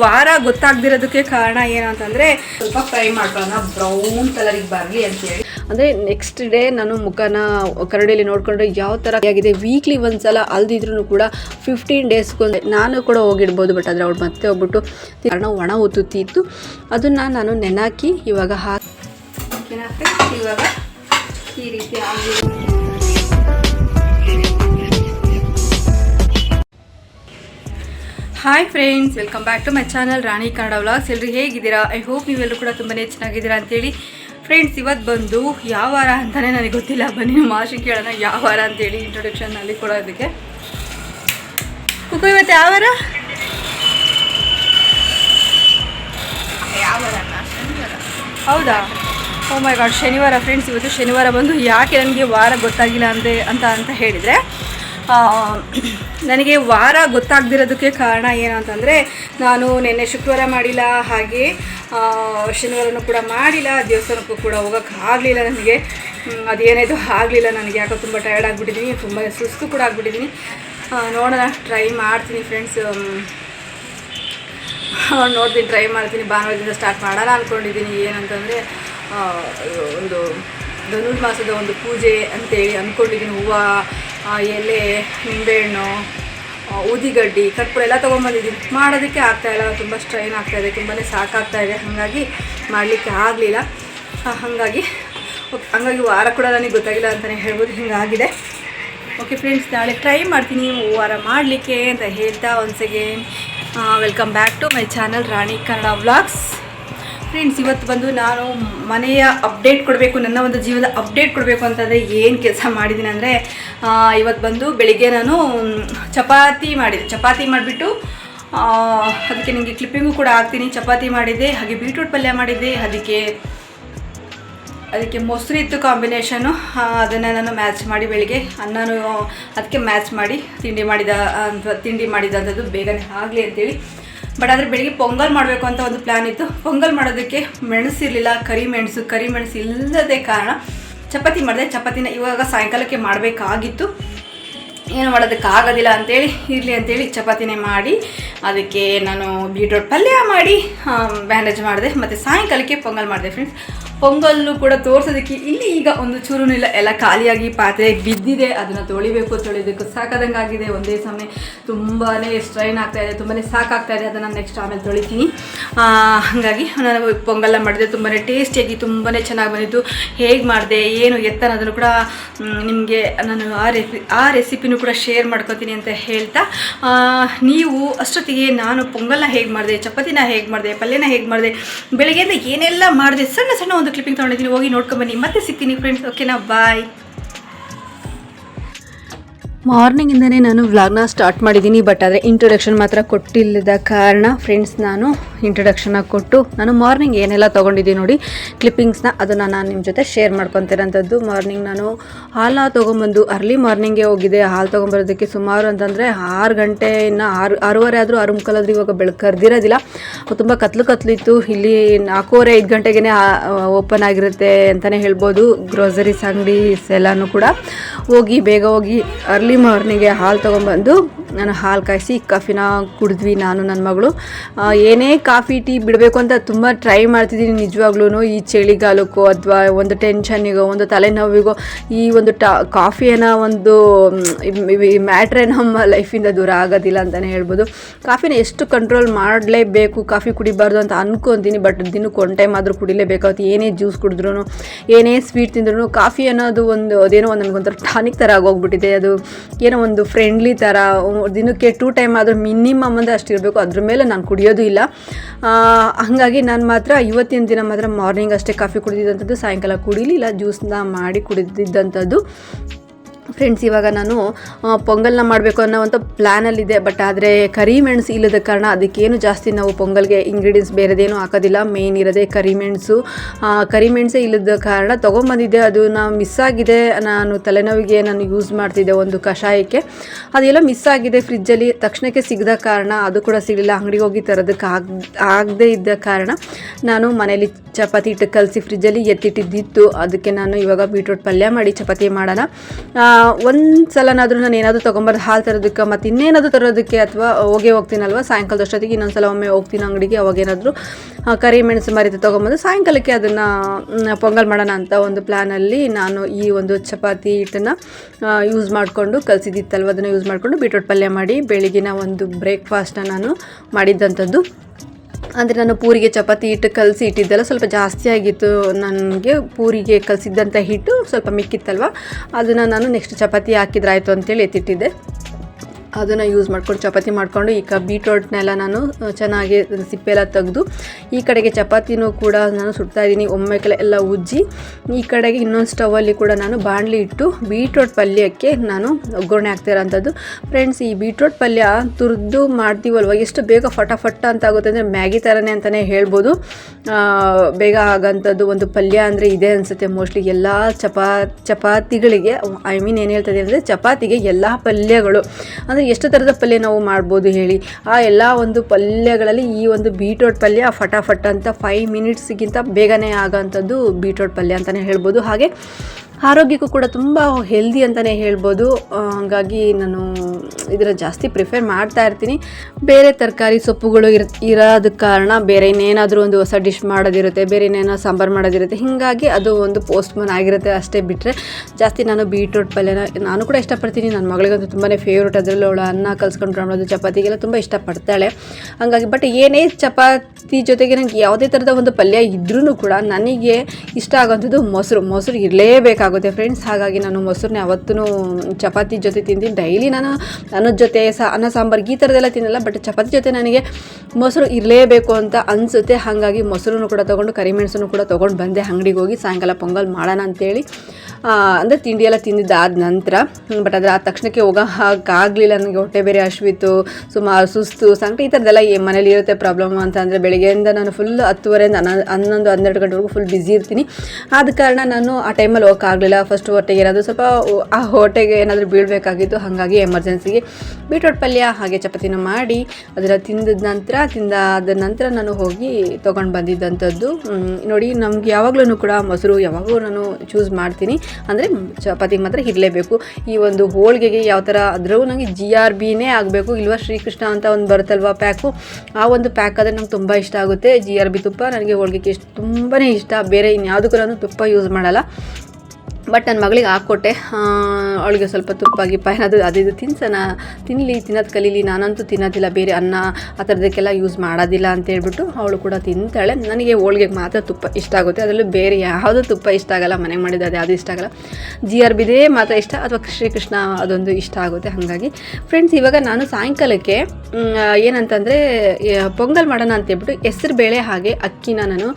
ವಾರ ಗೊತ್ತಾಗ್ದಿರೋದಕ್ಕೆ ಕಾರಣ ಏನು ಅಂತಂದರೆ ಸ್ವಲ್ಪ ಫ್ರೈ ಮಾಡ್ಕೊಳ್ಳೋಣ ಬ್ರೌನ್ ಕಲರಿಗೆ ಬರಲಿ ಅಂತೇಳಿ. ಅಂದರೆ ನೆಕ್ಸ್ಟ್ ಡೇ ನಾನು ಮುಖನ ಕರಡಿಯಲ್ಲಿ ನೋಡಿಕೊಂಡ್ರೆ ಯಾವ ಥರ ಆಗಿದೆ. ವೀಕ್ಲಿ ಒಂದ್ಸಲ ಅಲ್ದಿದ್ರು ಕೂಡ ಫಿಫ್ಟೀನ್ ಡೇಸ್ಗೊಂದು ನಾನು ಕೂಡ ಹೋಗಿಡ್ಬೋದು ಬಟ್ ಆದರೆ ಅವಳು ಮತ್ತೆ ಹೋಗ್ಬಿಟ್ಟು ಕಾರಣ ಒಣ ಒತ್ತುತ್ತಿತ್ತು ಅದನ್ನು ನಾನು ನೆನಾಕಿ ಇವಾಗ ಹಾಕಿ ಇವಾಗ ಈ ರೀತಿ ಆಗಿದೆ hi friends welcome back to my channel Rani Kannada vlogs ಎಲ್ಲರೂ ಹೇಗಿದ್ದೀರಾ? ಐ ಹೋಪ್ ನೀವೆಲ್ಲರೂ ಕೂಡ ತುಂಬಾ ಚೆನ್ನಾಗಿದ್ದೀರಾ ಅಂತೇಳಿ. ಫ್ರೆಂಡ್ಸ್ ಇವತ್ತು ಬಂದು ಯಾವ ವಾರ ಅಂತಲೇ ನನಗೆ ಗೊತ್ತಿಲ್ಲ. ಬನ್ನಿ ಮಾಶಿ ಕೇಳೋಣ ಯಾವ ವಾರ ಅಂತೇಳಿ ಇಂಟ್ರೊಡಕ್ಷನಲ್ಲಿ ಕೊಡೋದಕ್ಕೆ ಕುಕು ಇವತ್ತು ಯಾವ ವಾರ? ಹೌದಾ? ಓ ಮೈ ಗಾಡ್ ಶನಿವಾರ ಫ್ರೆಂಡ್ಸ್ ಇವತ್ತು ಶನಿವಾರ ಬಂದು ಯಾಕೆ ನನಗೆ ವಾರ ಗೊತ್ತಾಗಿಲ್ಲ ಅಂದೆ ಅಂತ ಅಂತ ಹೇಳಿದರೆ ನನಗೆ ವಾರ ಗೊತ್ತಾಗದಿರೋದಕ್ಕೆ ಕಾರಣ ಏನು ಅಂತಂದರೆ ನಾನು ನಿನ್ನೆ ಶುಕ್ರವಾರ ಮಾಡಿಲ್ಲ, ಹಾಗೆ ಶನಿವಾರನೂ ಕೂಡ ಮಾಡಿಲ್ಲ, ದೇವಸ್ಥಾನಕ್ಕೂ ಕೂಡ ಹೋಗೋಕ್ಕೆ ಆಗಲಿಲ್ಲ ನನಗೆ ಅದೇನಾಯಿತು ಆಗಲಿಲ್ಲ ನನಗೆ, ಯಾಕೋ ತುಂಬ ಟಯರ್ಡ್ ಆಗಿಬಿಟ್ಟಿದ್ದೀನಿ, ತುಂಬ ಸುಸ್ತು ಕೂಡ ಆಗಿಬಿಟ್ಟಿದ್ದೀನಿ. ನೋಡೋಣ ಟ್ರೈ ಮಾಡ್ತೀನಿ ಫ್ರೆಂಡ್ಸ್ ನೋಡ್ತೀನಿ ಟ್ರೈ ಮಾಡ್ತೀನಿ, ಭಾನುವಾರದಿಂದ ಸ್ಟಾರ್ಟ್ ಮಾಡೋಣ ಅಂದ್ಕೊಂಡಿದ್ದೀನಿ ಏನಂತಂದರೆ ಒಂದು ಧನುರ್ಮಾಸದ ಒಂದು ಪೂಜೆ ಅಂತೇಳಿ ಅಂದ್ಕೊಂಡಿದ್ದೀನಿ. ಹೂವು ಎಲೆ, ನಿಂಬೆಹಣ್ಣು ಊದಿಗಡ್ಡಿ, ಕರ್ಪೂರ ಎಲ್ಲ ತೊಗೊಂಬಂದಿದ್ದೀನಿ. ಮಾಡೋದಕ್ಕೆ ಆಗ್ತಾಯಿಲ್ಲ ತುಂಬ ಸ್ಟ್ರೈನ್ ಆಗ್ತಾಯಿದೆ ತುಂಬಾ ಸಾಕಾಗ್ತಾ ಇದೆ. ಹಾಗಾಗಿ ಮಾಡಲಿಕ್ಕೆ ಆಗಲಿಲ್ಲ. ಹಾಗಾಗಿ, ಓಕೆ, ಹಂಗಾಗಿ ವಾರ ಕೂಡ ನನಗೆ ಗೊತ್ತಾಗಿಲ್ಲ ಅಂತಲೇ ಹೇಳ್ಬೋದು. ಹಿಂಗಾಗಿದೆ. ಓಕೆ ಫ್ರೆಂಡ್ಸ್ ನಾಳೆ ಟ್ರೈ ಮಾಡ್ತೀನಿ. ವಾರ ಮಾಡಲಿಕ್ಕೆ ಅಂತ ಹೇಳ್ತಾ once again welcome back to my channel Rani Kannada vlogs friends ಇವತ್ತು ಬಂದು ನಾನು ಮನೆಯ ಅಪ್ಡೇಟ್ ಕೊಡಬೇಕು, ನನ್ನ ಒಂದು ಜೀವನದ ಅಪ್ಡೇಟ್ ಕೊಡಬೇಕು ಅಂತಂದರೆ ಏನು ಕೆಲಸ ಮಾಡಿದ್ದೀನಿ ಅಂದರೆ ಇವತ್ತು ಬಂದು ಬೆಳಿಗ್ಗೆ ನಾನು ಚಪಾತಿ ಮಾಡಿದೆ. ಚಪಾತಿ ಮಾಡಿಬಿಟ್ಟು ಅದಕ್ಕೆ ನಿಮಗೆ ಕ್ಲಿಪ್ಪಿಂಗು ಕೂಡ ಹಾಕ್ತೀನಿ. ಚಪಾತಿ ಮಾಡಿದ್ದೆ ಹಾಗೆ ಬೀಟ್ರೂಟ್ ಪಲ್ಯ ಮಾಡಿದ್ದೆ ಅದಕ್ಕೆ ಅದಕ್ಕೆ ಮೊಸರು ಇತ್ತು ಕಾಂಬಿನೇಷನು ಅದನ್ನು ನಾನು ಮ್ಯಾಚ್ ಮಾಡಿ ಬೆಳಿಗ್ಗೆ ಅನ್ನನೂ, ಅದಕ್ಕೆ ಮ್ಯಾಚ್ ಮಾಡಿ ತಿಂಡಿ ಮಾಡಿದ ತಿಂಡಿ ಮಾಡಿದಂಥದ್ದು ಬೇಗನೆ ಆಗಲಿ ಅಂತೇಳಿ. ಬಟ್ ಆದರೆ ಬೆಳಿಗ್ಗೆ ಪೊಂಗಲ್ ಮಾಡಬೇಕು ಅಂತ ಒಂದು ಪ್ಲ್ಯಾನ್ ಇತ್ತು. ಪೊಂಗಲ್ ಮಾಡೋದಕ್ಕೆ ಮೆಣಸಿರಲಿಲ್ಲ ಕರಿಮೆಣಸು ಕರಿಮೆಣಸು ಇಲ್ಲದೆ ಕಾರಣ ಚಪಾತಿ ಮಾಡಿದೆ, ಚಪಾತಿನ ಇವಾಗ ಸಾಯಂಕಾಲಕ್ಕೆ ಮಾಡಬೇಕಾಗಿತ್ತು. ಏನು ಮಾಡೋದಕ್ಕೆ ಆಗೋದಿಲ್ಲ ಅಂತೇಳಿ, ಇರಲಿ ಅಂತೇಳಿ ಚಪಾತಿನೇ ಮಾಡಿ, ಅದಕ್ಕೆ ನಾನು ಬೀಟ್ರೋಟ್ ಪಲ್ಯ ಮಾಡಿ ಬ್ಯಾಂಡೇಜ್ ಮಾಡಿದೆ. ಮತ್ತು ಸಾಯಂಕಾಲಕ್ಕೆ ಪೊಂಗಲ್ ಮಾಡಿದೆ ಫ್ರೆಂಡ್ಸ್ ಪೊಂಗಲ್ಲು ಕೂಡ ತೋರಿಸೋದಕ್ಕೆ ಇಲ್ಲಿ ಈಗ ಒಂದು ಚೂರು ಇಲ್ಲ. ಎಲ್ಲ ಖಾಲಿಯಾಗಿ ಪಾತ್ರೆ ಬಿದ್ದಿದೆ. ಅದನ್ನು ತೊಳಿಬೇಕು ತೊಳಿಬೇಕು ಸಾಕಾದಂಗೆ ಆಗಿದೆ ಒಂದೇ ಸಮಯ ತುಂಬಾ ಸ್ಟ್ರೈನ್ ಆಗ್ತಾ ಇದೆ ತುಂಬಾ ಸಾಕಾಗ್ತಾ ಇದೆ. ಅದನ್ನು ನೆಕ್ಸ್ಟ್ ಆಮೇಲೆ ತೊಳಿತೀನಿ. ಹಾಗಾಗಿ ನಾನು ಪೊಂಗಲ್ಲ ಮಾಡಿದೆ. ತುಂಬಾ ಟೇಸ್ಟಿಯಾಗಿ ತುಂಬಾ ಚೆನ್ನಾಗಿ ಬಂದಿತ್ತು. ಹೇಗೆ ಮಾಡಿದೆ, ಏನು ಎತ್ತ ಅನ್ನೋದನ್ನು ಕೂಡ ನಿಮಗೆ ನಾನು ಆ ರೆಸಿ ಆ ರೆಸಿಪಿನೂ ಕೂಡ ಶೇರ್ ಮಾಡ್ಕೊತೀನಿ ಅಂತ ಹೇಳ್ತಾ ನೀವು ಅಷ್ಟೊತ್ತಿಗೆ ನಾನು ಪೊಂಗಲ್ನ ಹೇಗೆ ಮಾಡಿದೆ, ಚಪಾತಿನ ಹೇಗೆ ಮಾಡಿದೆ, ಪಲ್ಯನ ಹೇಗೆ ಮಾಡಿದೆ, ಬೆಳಗ್ಗೆಯಿಂದ ಏನೆಲ್ಲ ಮಾಡಿದೆ, ಸಣ್ಣ ಸಣ್ಣ ಒಂದು ಕ್ಲಿಪ್ಪಿಂಗ್ ತೊಗೊಂಡಿದ್ದೀನಿ, ಹೋಗಿ ನೋಡ್ಕೊಂಬನ್ನಿ, ಮತ್ತೆ ಸಿಗ್ತೀನಿ ಫ್ರೆಂಡ್ಸ್ ಓಕೆನಾ ಬಾಯ್ ಮಾರ್ನಿಂಗಿಂದನೇ ನಾನು ವ್ಲಾಗ್ನ ಸ್ಟಾರ್ಟ್ ಮಾಡಿದ್ದೀನಿ ಬಟ್ ಆದರೆ ಇಂಟ್ರೊಡಕ್ಷನ್ ಮಾತ್ರ ಕೊಟ್ಟಿಲ್ಲದ ಕಾರಣ ಫ್ರೆಂಡ್ಸ್ ನಾನು ಇಂಟ್ರೊಡಕ್ಷನ್ನ ಕೊಟ್ಟು ನಾನು ಮಾರ್ನಿಂಗ್ ಏನೆಲ್ಲ ತೊಗೊಂಡಿದ್ದೀನಿ ನೋಡಿ ಕ್ಲಿಪ್ಪಿಂಗ್ಸ್ನ ಅದನ್ನು ನಾನು ನಿಮ್ಮ ಜೊತೆ ಶೇರ್ ಮಾಡ್ಕೊತಿರೋಂಥದ್ದು. ಮಾರ್ನಿಂಗ್ ನಾನು ಹಾಲ ತೊಗೊಂಬಂದು ಅರ್ಲಿ ಮಾರ್ನಿಂಗೇ ಹೋಗಿದೆ ಹಾಲು ತೊಗೊಂಬರೋದಕ್ಕೆ ಸುಮಾರು ಅಂತಂದರೆ ಆರು ಗಂಟೆ ಇನ್ನು ಆರು, ಆರೂವರೆ ಆದರೂ ಆರು ಮುಕ್ಕಾಲಾದ್ರೂ ಇವಾಗ ಬೆಳಕು ಕರೆದಿರೋದಿಲ್ಲ ತುಂಬ ಕತ್ಲು ಕತ್ಲಿತ್ತು. ಇಲ್ಲಿ ನಾಲ್ಕೂವರೆ, ಐದು ಗಂಟೆಗೇ ಓಪನ್ ಆಗಿರುತ್ತೆ ಅಂತಲೇ ಹೇಳ್ಬೋದು. ಗ್ರೋಸರೀಸ್ ಅಂಗಡೀಸ್ ಎಲ್ಲನೂ ಕೂಡ ಹೋಗಿ ಬೇಗ ಹೋಗಿ ಅರ್ಲಿ ಮಾರ್ನಿಂಗ್ಗೆ ಹಾಲು ತೊಗೊಂಬಂದು ನಾನು ಹಾಲು ಕಾಯಿಸಿ ಕಾಫಿನ ಕುಡಿದ್ವಿ ನಾನು ನನ್ನ ಮಗಳು. ಏನೇ ಕಾಫಿ, ಟೀ ಬಿಡಬೇಕು ಅಂತ ತುಂಬ ಟ್ರೈ ಮಾಡ್ತಿದ್ದೀನಿ ನಿಜವಾಗ್ಲೂ ಈ ಚಳಿಗಾಲಕ್ಕೋ ಅಥವಾ ಒಂದು ಟೆನ್ಷನ್ನಿಗೋ ಒಂದು ತಲೆನೋವಿಗೋ, ಈ ಒಂದು ಟಾ, ಕಾಫಿಯನ್ನ ಒಂದು ಮ್ಯಾಟ್ರೇ ನಮ್ಮ ಲೈಫಿಂದ ದೂರ ಆಗೋದಿಲ್ಲ ಅಂತಲೇ ಹೇಳ್ಬೋದು. ಕಾಫಿನ ಎಷ್ಟು ಕಂಟ್ರೋಲ್ ಮಾಡಲೇಬೇಕು, ಕಾಫಿ ಕುಡಿಬಾರ್ದು ಅಂತ ಅಂದ್ಕೊತೀನಿ ಬಟ್ ದಿನಕ್ಕೆ ಒನ್ ಟೈಮ್ ಆದರೂ ಕುಡಿಲೇಬೇಕಾಗುತ್ತೆ ಏನೇ ಜ್ಯೂಸ್ ಕುಡಿದ್ರೂ ಏನೇ ಸ್ವೀಟ್ ತಿಂದ್ರೂ ಕಾಫಿ ಅನ್ನೋದು ಒಂದು, ಅದೇನೋ ಒಂದು, ನನಗೊಂಥರ ಟಾನಿಕ್ ಥರ ಆಗೋಗ್ಬಿಟ್ಟಿದೆ. ಅದು ಏನೋ ಒಂದು ಫ್ರೆಂಡ್ಲಿ ಥರ ದಿನಕ್ಕೆ ಟೂ ಟೈಮ್ ಆದರೂ ಮಿನಿಮಮ್ ಅಂದರೆ ಅಷ್ಟು ಇರಬೇಕು. ಅದ್ರ ಮೇಲೆ ನಾನು ಕುಡಿಯೋದು ಇಲ್ಲ. ಹಾಗಾಗಿ ನಾನು ಮಾತ್ರ ಇವತ್ತಿನ ದಿನ ಮಾತ್ರ ಮಾರ್ನಿಂಗ್ ಅಷ್ಟೇ ಕಾಫಿ ಕುಡಿದಿದ್ದಂಥದ್ದು, ಸಾಯಂಕಾಲ ಕುಡಿಲಿಲ್ಲ ಜ್ಯೂಸ್ನ ಮಾಡಿ ಕುಡಿದಿದ್ದಂಥದ್ದು. ಫ್ರೆಂಡ್ಸ್ ಇವಾಗ ನಾನು ಪೊಂಗಲ್ನ ಮಾಡಬೇಕು ಅನ್ನೋ ಒಂದು ಪ್ಲ್ಯಾನಲ್ಲಿದೆ ಬಟ್ ಆದರೆ ಕರಿಮೆಣಸು ಇಲ್ಲದ ಕಾರಣ ಅದಕ್ಕೇನು ಜಾಸ್ತಿ ನಾವು ಪೊಂಗಲ್ಗೆ ಇಂಗ್ರೀಡಿಯೆಂಟ್ಸ್ ಬೇರೆದೇನು ಹಾಕೋದಿಲ್ಲ. ಮೇನ್ ಇರೋದೆ ಕರಿಮೆಣಸು ಕರಿಮೆಣಸೇ ಇಲ್ಲದ ಕಾರಣ ತೊಗೊಂಬಂದಿದ್ದೆ. ಅದು ನಾ ಮಿಸ್ ಆಗಿದೆ. ನಾನು ತಲೆನೋವಿಗೆ ನಾನು ಯೂಸ್ ಮಾಡ್ತಿದ್ದೆ ಒಂದು ಕಷಾಯಕ್ಕೆ. ಅದೆಲ್ಲ ಮಿಸ್ ಆಗಿದೆ ಫ್ರಿಜ್ಜಲ್ಲಿ ತಕ್ಷಣಕ್ಕೆ ಸಿಗದ ಕಾರಣ ಅದು ಕೂಡ ಸಿಗಲಿಲ್ಲ. ಅಂಗಡಿಗೆ ಹೋಗಿ ತರೋದಕ್ಕೆ ಆಗ್, ಆಗದೇ ಇದ್ದ ಕಾರಣ ನಾನು ಮನೇಲಿ ಚಪಾತಿ ಇಟ್ಟು ಕಲಸಿ ಫ್ರಿಜ್ಜಲ್ಲಿ ಎತ್ತಿಟ್ಟಿದ್ದಿತ್ತು. ಅದಕ್ಕೆ ನಾನು ಇವಾಗ ಬೀಟ್ರೂಟ್ ಪಲ್ಯ ಮಾಡಿ ಚಪಾತಿ ಮಾಡೋಣ. ಒಂದು ಸಲನಾದರೂ ನಾನು ಏನಾದರೂ ತೊಗೊಂಬರ್ದು ಹಾಲು ತರೋದಕ್ಕೆ ಮತ್ತು ಇನ್ನೇನಾದರೂ ತರೋದಕ್ಕೆ ಅಥವಾ ಹೋಗೇ ಹೋಗ್ತೀನಲ್ವ? ಸಾಯಂಕಾಲದಷ್ಟೊತ್ತಿಗೆ ಇನ್ನೊಂದು ಸಲ ಒಮ್ಮೆ ಹೋಗ್ತೀನಿ ಅಂಗಡಿಗೆ ಅವಾಗೇನಾದರೂ ಕರಿ ಮೆಣಸು ಮರಿತು ತೊಗೊಂಬಂದು ಸಾಯಂಕಾಲಕ್ಕೆ ಅದನ್ನು ಪೊಂಗಲ್ ಮಾಡೋಣ ಅಂತ ಒಂದು ಪ್ಲ್ಯಾನಲ್ಲಿ ನಾನು ಈ ಒಂದು ಚಪಾತಿ ಹಿಟ್ಟನ್ನು ಯೂಸ್ ಮಾಡಿಕೊಂಡು ಕಲಸಿದ್ದಿತ್ತಲ್ವ ಅದನ್ನು ಯೂಸ್ ಮಾಡಿಕೊಂಡು ಬೀಟ್ರೋಟ್ ಪಲ್ಯ ಮಾಡಿ ಬೆಳಗಿನ ಒಂದು ಬ್ರೇಕ್ಫಾಸ್ಟನ್ನ ನಾನು ಮಾಡಿದ್ದಂಥದ್ದು. ಅಂದರೆ ನಾನು ಪೂರಿಗೆ ಚಪಾತಿ ಹಿಟ್ಟು ಕಲಸಿ ಇಟ್ಟಿದ್ದೆಲ್ಲ ಸ್ವಲ್ಪ ಜಾಸ್ತಿ ಆಗಿತ್ತು. ನನಗೆ ಪೂರಿಗೆ ಕಲಸಿದ್ದಂಥ ಹಿಟ್ಟು ಸ್ವಲ್ಪ ಮಿಕ್ಕಿತ್ತಲ್ವ? ಅದನ್ನು ನಾನು ನೆಕ್ಸ್ಟ್ ಚಪಾತಿ ಹಾಕಿದ್ರಾಯ್ತು ಅಂತೇಳಿ ಎತ್ತಿಟ್ಟಿದ್ದೆ. ಅದನ್ನು ಯೂಸ್ ಮಾಡ್ಕೊಂಡು ಚಪಾತಿ ಮಾಡಿಕೊಂಡು ಈಗ ಬೀಟ್ರೋಟ್ನೆಲ್ಲ ನಾನು ಚೆನ್ನಾಗಿ ಸಿಪ್ಪೆ ಎಲ್ಲ ತೆಗೆದು, ಈ ಕಡೆಗೆ ಚಪಾತಿನೂ ಕೂಡ ನಾನು ಸುಡ್ತಾ ಇದ್ದೀನಿ. ಒಮ್ಮೆಕಲೆ ಎಲ್ಲ ಉಜ್ಜಿ, ಈ ಕಡೆಗೆ ಇನ್ನೊಂದು ಸ್ಟವಲ್ಲಿ ಕೂಡ ನಾನು ಬಾಣಲಿ ಇಟ್ಟು ಬೀಟ್ರೋಟ್ ಪಲ್ಯಕ್ಕೆ ನಾನು ಒಗ್ಗರಣೆ ಹಾಕ್ತಿರೋಂಥದ್ದು ಫ್ರೆಂಡ್ಸ್ ಈ ಬೀಟ್ರೋಟ್ ಪಲ್ಯ ತುರಿದು ಮಾಡ್ತೀವಲ್ವ? ಎಷ್ಟು ಬೇಗ ಫಟಾಫಟ ಅಂತ ಆಗುತ್ತೆ ಅಂದರೆ ಮ್ಯಾಗಿ ಥರನೇ ಅಂತಲೇ ಹೇಳ್ಬೋದು. ಬೇಗ ಆಗೋಂಥದ್ದು ಒಂದು ಪಲ್ಯ ಅಂದರೆ ಇದೇ ಅನಿಸುತ್ತೆ ಮೋಸ್ಟ್ಲಿ ಎಲ್ಲ ಚಪಾ, ಚಪಾತಿಗಳಿಗೆ, ಐ ಮೀನ್ ಏನು ಹೇಳ್ತದೆ ಅಂದರೆ ಚಪಾತಿಗೆ ಎಲ್ಲ ಪಲ್ಯಗಳು. ಅಂದರೆ ಎಷ್ಟು ಥರದ ಪಲ್ಯ ನಾವು ಮಾಡ್ಬೋದು ಹೇಳಿ. ಆ ಎಲ್ಲ ಒಂದು ಪಲ್ಯಗಳಲ್ಲಿ ಈ ಒಂದು ಬೀಟ್ರೋಟ್ ಪಲ್ಯ ಫಟಾಫಟ್ ಅಂತ ಫೈವ್ ಮಿನಿಟ್ಸ್ಗಿಂತ ಬೇಗನೆ ಆಗೋಂಥದ್ದು ಬೀಟ್ರೋಟ್ ಪಲ್ಯ ಅಂತಲೇ ಹೇಳ್ಬೋದು. ಹಾಗೆ ಆರೋಗ್ಯಕ್ಕೂ ಕೂಡ ತುಂಬ ಹೆಲ್ದಿ ಅಂತಲೇ ಹೇಳ್ಬೋದು. ಹಾಗಾಗಿ ನಾನು ಇದರ ಜಾಸ್ತಿ ಪ್ರಿಫರ್ ಮಾಡ್ತಾ ಇರ್ತೀನಿ. ಬೇರೆ ತರಕಾರಿ ಸೊಪ್ಪುಗಳು ಇರ್, ಇರೋದ ಕಾರಣ ಬೇರೆ ಇನ್ನೇನಾದರೂ ಒಂದು ಹೊಸ ಡಿಶ್ ಮಾಡೋದಿರುತ್ತೆ, ಬೇರೆ ಇನ್ನೇನೋ ಸಾಂಬಾರು ಮಾಡೋದಿರುತ್ತೆ. ಹೀಗಾಗಿ ಅದು ಒಂದು ಪೋಸ್ಟ್ಮನ್ ಆಗಿರುತ್ತೆ ಅಷ್ಟೇ ಬಿಟ್ಟರೆ ಜಾಸ್ತಿ ನಾನು ಬೀಟ್ರೂಟ್ ಪಲ್ಯನ ನಾನು ಕೂಡ ಇಷ್ಟಪಡ್ತೀನಿ. ನನ್ನ ಮಗಳಿಗಂತೂ ತುಂಬಾ ಫೇವ್ರೇಟ್ ಅದರಲ್ಲೂ ಅವಳು ಅನ್ನ ಕಲ್ಸ್ಕೊಂಡು ಮಾಡೋದು ಚಪಾತಿಗೆಲ್ಲ ತುಂಬ ಇಷ್ಟಪಡ್ತಾಳೆ. ಹಾಗಾಗಿ ಬಟ್ ಏನೇ ಚಪಾತಿ ಜೊತೆಗೆ ನನಗೆ ಯಾವುದೇ ಥರದ ಒಂದು ಪಲ್ಯ ಇದ್ರೂ ಕೂಡ ನನಗೆ ಇಷ್ಟ ಆಗೋಂಥದ್ದು ಮೊಸರು. ಮೊಸರು ಇರಲೇಬೇಕಾಗುತ್ತೆ. ಫ್ರೆಂಡ್ಸ್ ಹಾಗಾಗಿ ನಾನು ಮೊಸರನ್ನ ಯಾವತ್ತೂ ಚಪಾತಿ ಜೊತೆ ತಿಂತೀನಿ. ಡೈಲಿ ನಾನು ಅನ್ನದ ಜೊತೆ, ಸಾ, ಅನ್ನ ಸಾಂಬಾರ್ಗೆ ಈ ಥರದ್ದೆಲ್ಲ ತಿನ್ನಲ್ಲ ಬಟ್ ಚಪಾತಿ ಜೊತೆ ನನಗೆ ಮೊಸರು ಇರಲೇಬೇಕು ಅಂತ ಅನಿಸುತ್ತೆ. ಹಾಗಾಗಿ ಮೊಸರನ್ನು ಕೂಡ ತೊಗೊಂಡು ಕರಿಮೆಣಸನ್ನು ಕೂಡ ತೊಗೊಂಡು ಬಂದೆ. ಅಂಗಡಿಗೆ ಹೋಗಿ ಸಾಯಂಕಾಲ ಪೊಂಗಲ್ ಮಾಡೋಣ ಅಂತೇಳಿ. ಅಂದರೆ ತಿಂಡಿ ಎಲ್ಲ ತಿಂದಿದ್ದಾದ ನಂತರ ಬಟ್ ಅದರ ಆದ ತಕ್ಷಣಕ್ಕೆ ಹೋಗೋ ನನಗೆ ಹೊಟ್ಟೆ ಬೇರೆ ಅಶ್ವಿತು ಸುಮಾರು ಸುಸ್ತು, ಸಂಕಟ ಈ ಥರದ್ದೆಲ್ಲ ಮನೇಲಿ ಇರುತ್ತೆ ಪ್ರಾಬ್ಲಮ್ ಅಂತ ಅಂದರೆ ಬೆಳಗ್ಗೆಯಿಂದ ನಾನು ಫುಲ್ ಹತ್ತುವರೆಯಿಂದ ಹನ್ನ, ಹನ್ನೊಂದು, ಹನ್ನೆರಡು ಗಂಟೆವರೆಗೂ ಫುಲ್ ಬ್ಯುಸಿ ಇರ್ತೀನಿ. ಆದ ಕಾರಣ ನಾನು ಆ ಟೈಮಲ್ಲಿ ಹೋಗೋಕ್ಕಾಗಲಿಲ್ಲ. ಫಸ್ಟ್ ಹೊಟ್ಟೆಗೆ ಏನಾದರೂ ಸ್ವಲ್ಪ, ಆ ಹೊಟ್ಟೆಗೆ ಏನಾದರೂ ಬೀಳಬೇಕಾಗಿತ್ತು, ಹಾಗಾಗಿ ಎಮರ್ಜೆನ್ಸಿಗೆ ಬೀಟ್ರೋಟ್ ಪಲ್ಯ, ಹಾಗೆ ಚಪಾತಿನ ಮಾಡಿ ಅದನ್ನು ತಿಂದಿದ ನಂತರ, ತಿಂದಾದ ನಂತರ ನಾನು ಹೋಗಿ ತೊಗೊಂಡು ಬಂದಿದ್ದಂಥದ್ದು ನೋಡಿ ನಮ್ಗೆ ಯಾವಾಗಲೂ ಕೂಡ ಮೊಸರು ಯಾವಾಗಲೂ ನಾನು ಚೂಸ್ ಮಾಡ್ತೀನಿ. ಅಂದರೆ ಚಪಾತಿಗೆ ಮಾತ್ರ ಇರಲೇಬೇಕು. ಈ ಒಂದು ಹೋಳಿಗೆಗೆ ಯಾವ ಥರ ಅದ್ರೂ ನನಗೆ ಜಿ ಆರ್ ಬಿನೇ ಆಗಬೇಕು. ಇಲ್ವಾ ಶ್ರೀಕೃಷ್ಣ ಅಂತ ಒಂದು ಬರುತ್ತಲ್ವ ಪ್ಯಾಕು ಆ ಒಂದು ಪ್ಯಾಕ್ ಆದರೆ ನಂಗೆ ತುಂಬ ಇಷ್ಟ ಆಗುತ್ತೆ. ಜಿ ಆರ್ ಬಿ ತುಪ್ಪ ನನಗೆ ಹೋಳಿಗೆಗೆ ಇಷ್ಟ ತುಂಬಾ ಇಷ್ಟ. ಬೇರೆ ಇನ್ಯಾವುದಕ್ಕೂ ನಾನು ತುಪ್ಪ ಯೂಸ್ ಮಾಡಲ್ಲ. ಬಟ್ ನನ್ನ ಮಗಳಿಗೆ ಹಾಕ್ಕೊಟ್ಟೆ. ಅವಳಿಗೆ ಸ್ವಲ್ಪ ತುಪ್ಪ ಗಿಪ್ಪ ಏನಾದರೂ ಅದು ಇದು ತಿನ್ಸೋಣ ತಿನ್ನಲಿ ತಿನ್ನೋದು ಕಲೀಲಿ, ನಾನಂತೂ ತಿನ್ನೋದಿಲ್ಲ. ಬೇರೆ ಅನ್ನ ಆ ಥರದಕ್ಕೆಲ್ಲ ಯೂಸ್ ಮಾಡೋದಿಲ್ಲ ಅಂತ ಹೇಳ್ಬಿಟ್ಟು ಅವಳು ಕೂಡ ತಿಂತಾಳೆ. ನನಗೆ ಹೋಳ್ಗೆಗೆ ಮಾತ್ರ ತುಪ್ಪ ಇಷ್ಟ ಆಗುತ್ತೆ. ಅದರಲ್ಲೂ ಬೇರೆ ಯಾವುದು ತುಪ್ಪ ಇಷ್ಟ ಆಗಲ್ಲ. ಮನೆಗೆ ಮಾಡಿದ್ದು ಅದು ಯಾವುದೂ ಇಷ್ಟ ಆಗಲ್ಲ. ಜಿ ಆರ್ ಬಿದೇ ಮಾತ್ರ ಇಷ್ಟ ಅಥವಾ ಶ್ರೀಕೃಷ್ಣ ಅದೊಂದು ಇಷ್ಟ ಆಗುತ್ತೆ ಹಾಗಾಗಿ. ಫ್ರೆಂಡ್ಸ್ ಇವಾಗ ನಾನು ಸಾಯಂಕಾಲಕ್ಕೆ ಏನಂತಂದರೆ ಪೊಂಗಲ್ ಮಾಡೋಣ ಅಂತ ಹೇಳ್ಬಿಟ್ಟು ಹೆಸರು ಬೇಳೆ ಹಾಗೆ ಅಕ್ಕಿನ ನಾನು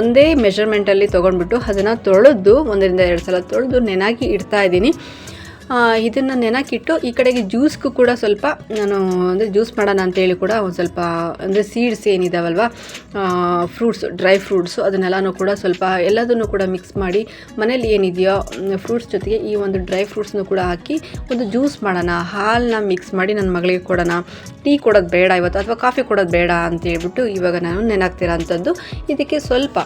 ಒಂದೇ ಮೆಷರ್ಮೆಂಟಲ್ಲಿ ತೊಗೊಂಡ್ಬಿಟ್ಟು ಅದನ್ನು ತೊಳೆದು ಒಂದರಿಂದ ಎರಡು ಸಲ ತೊಳೆದು ನೆನಾಗಿ ಇಡ್ತಾ ಇದ್ದೀನಿ. ಇದನ್ನು ನೆನಕಿಟ್ಟು ಈ ಕಡೆಗೆ ಜ್ಯೂಸ್ಗೂ ಕೂಡ ಸ್ವಲ್ಪ, ನಾನು ಅಂದರೆ ಜ್ಯೂಸ್ ಮಾಡೋಣ ಅಂತೇಳಿ ಕೂಡ ಒಂದು ಸ್ವಲ್ಪ, ಅಂದರೆ ಸೀಡ್ಸ್ ಏನಿದಾವಲ್ವ ಫ್ರೂಟ್ಸ್ ಡ್ರೈ ಫ್ರೂಟ್ಸು ಅದನ್ನೆಲ್ಲನೂ ಕೂಡ ಸ್ವಲ್ಪ ಎಲ್ಲದನ್ನು ಕೂಡ ಮಿಕ್ಸ್ ಮಾಡಿ ಮನೇಲಿ ಏನಿದೆಯೋ ಫ್ರೂಟ್ಸ್ ಜೊತೆಗೆ ಈ ಒಂದು ಡ್ರೈ ಫ್ರೂಟ್ಸ್ನು ಕೂಡ ಹಾಕಿ ಒಂದು ಜ್ಯೂಸ್ ಮಾಡೋಣ. ಹಾಲನ್ನ ಮಿಕ್ಸ್ ಮಾಡಿ ನನ್ನ ಮಗಳಿಗೆ ಕೊಡೋಣ. ಟೀ ಕೊಡೋದು ಬೇಡ ಇವತ್ತು ಅಥವಾ ಕಾಫಿ ಕೊಡೋದು ಬೇಡ ಅಂತ ಹೇಳ್ಬಿಟ್ಟು ಇವಾಗ ನಾನು ನೆನಾಗ್ತಿರೋ ಅಂಥದ್ದು. ಇದಕ್ಕೆ ಸ್ವಲ್ಪ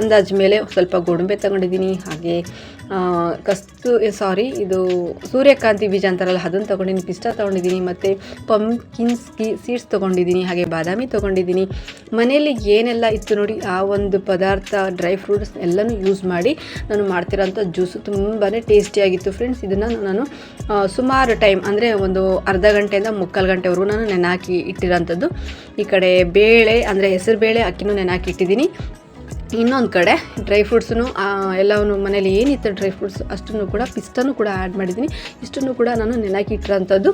ಅಂದಾಜು ಮೇಲೆ ಸ್ವಲ್ಪ ಗೋಡಂಬೆ ತಗೊಂಡಿದ್ದೀನಿ. ಹಾಗೆ ಕಸ್ತು ಸಾರಿ ಇದು ಸೂರ್ಯಕಾಂತಿ ಬೀಜ ಅಂತಾರಲ್ಲ, ಅದನ್ನು ತೊಗೊಂಡಿನಿ ಪಿಸ್ತಾ ತೊಗೊಂಡಿದ್ದೀನಿ, ಮತ್ತು ಪಂಪ್ಕಿನ್ಸ್ ಸೀಡ್ಸ್ ತೊಗೊಂಡಿದ್ದೀನಿ, ಹಾಗೆ ಬಾದಾಮಿ ತೊಗೊಂಡಿದ್ದೀನಿ. ಮನೆಯಲ್ಲಿ ಏನೆಲ್ಲ ಇತ್ತು ನೋಡಿ, ಆ ಒಂದು ಪದಾರ್ಥ ಡ್ರೈ ಫ್ರೂಟ್ಸ್ ಎಲ್ಲನೂ ಯೂಸ್ ಮಾಡಿ ನಾನು ಮಾಡ್ತಿರೋಂಥ ಜ್ಯೂಸು ತುಂಬಾ ಟೇಸ್ಟಿಯಾಗಿತ್ತು ಫ್ರೆಂಡ್ಸ್ ಇದನ್ನು ನಾನು ಸುಮಾರು ಟೈಮ್ ಅಂದರೆ ಒಂದು ಅರ್ಧ ಗಂಟೆಯಿಂದ ಮುಕ್ಕಾಲು ಗಂಟೆವರೆಗೂ ನಾನು ನೆನಾಕಿ ಇಟ್ಟಿರೋಂಥದ್ದು. ಈ ಕಡೆ ಬೇಳೆ, ಅಂದರೆ ಹೆಸರು ಬೇಳೆ ಅಕ್ಕಿನೂ ನೆನಾಕಿ ಇಟ್ಟಿದ್ದೀನಿ. ಇನ್ನೊಂದು ಕಡೆ ಡ್ರೈ ಫ್ರೂಟ್ಸು ಎಲ್ಲವನ್ನು ಮನೇಲಿ ಏನಿತ್ತು ಡ್ರೈ ಫ್ರೂಟ್ಸ್ ಅಷ್ಟನ್ನು ಕೂಡ, ಪಿಸ್ತಾನು ಕೂಡ ಆ್ಯಡ್ ಮಾಡಿದ್ದೀನಿ. ಇಷ್ಟನ್ನು ಕೂಡ ನಾನು ನೆನಕಿಟ್ಟಿರೋಂಥದ್ದು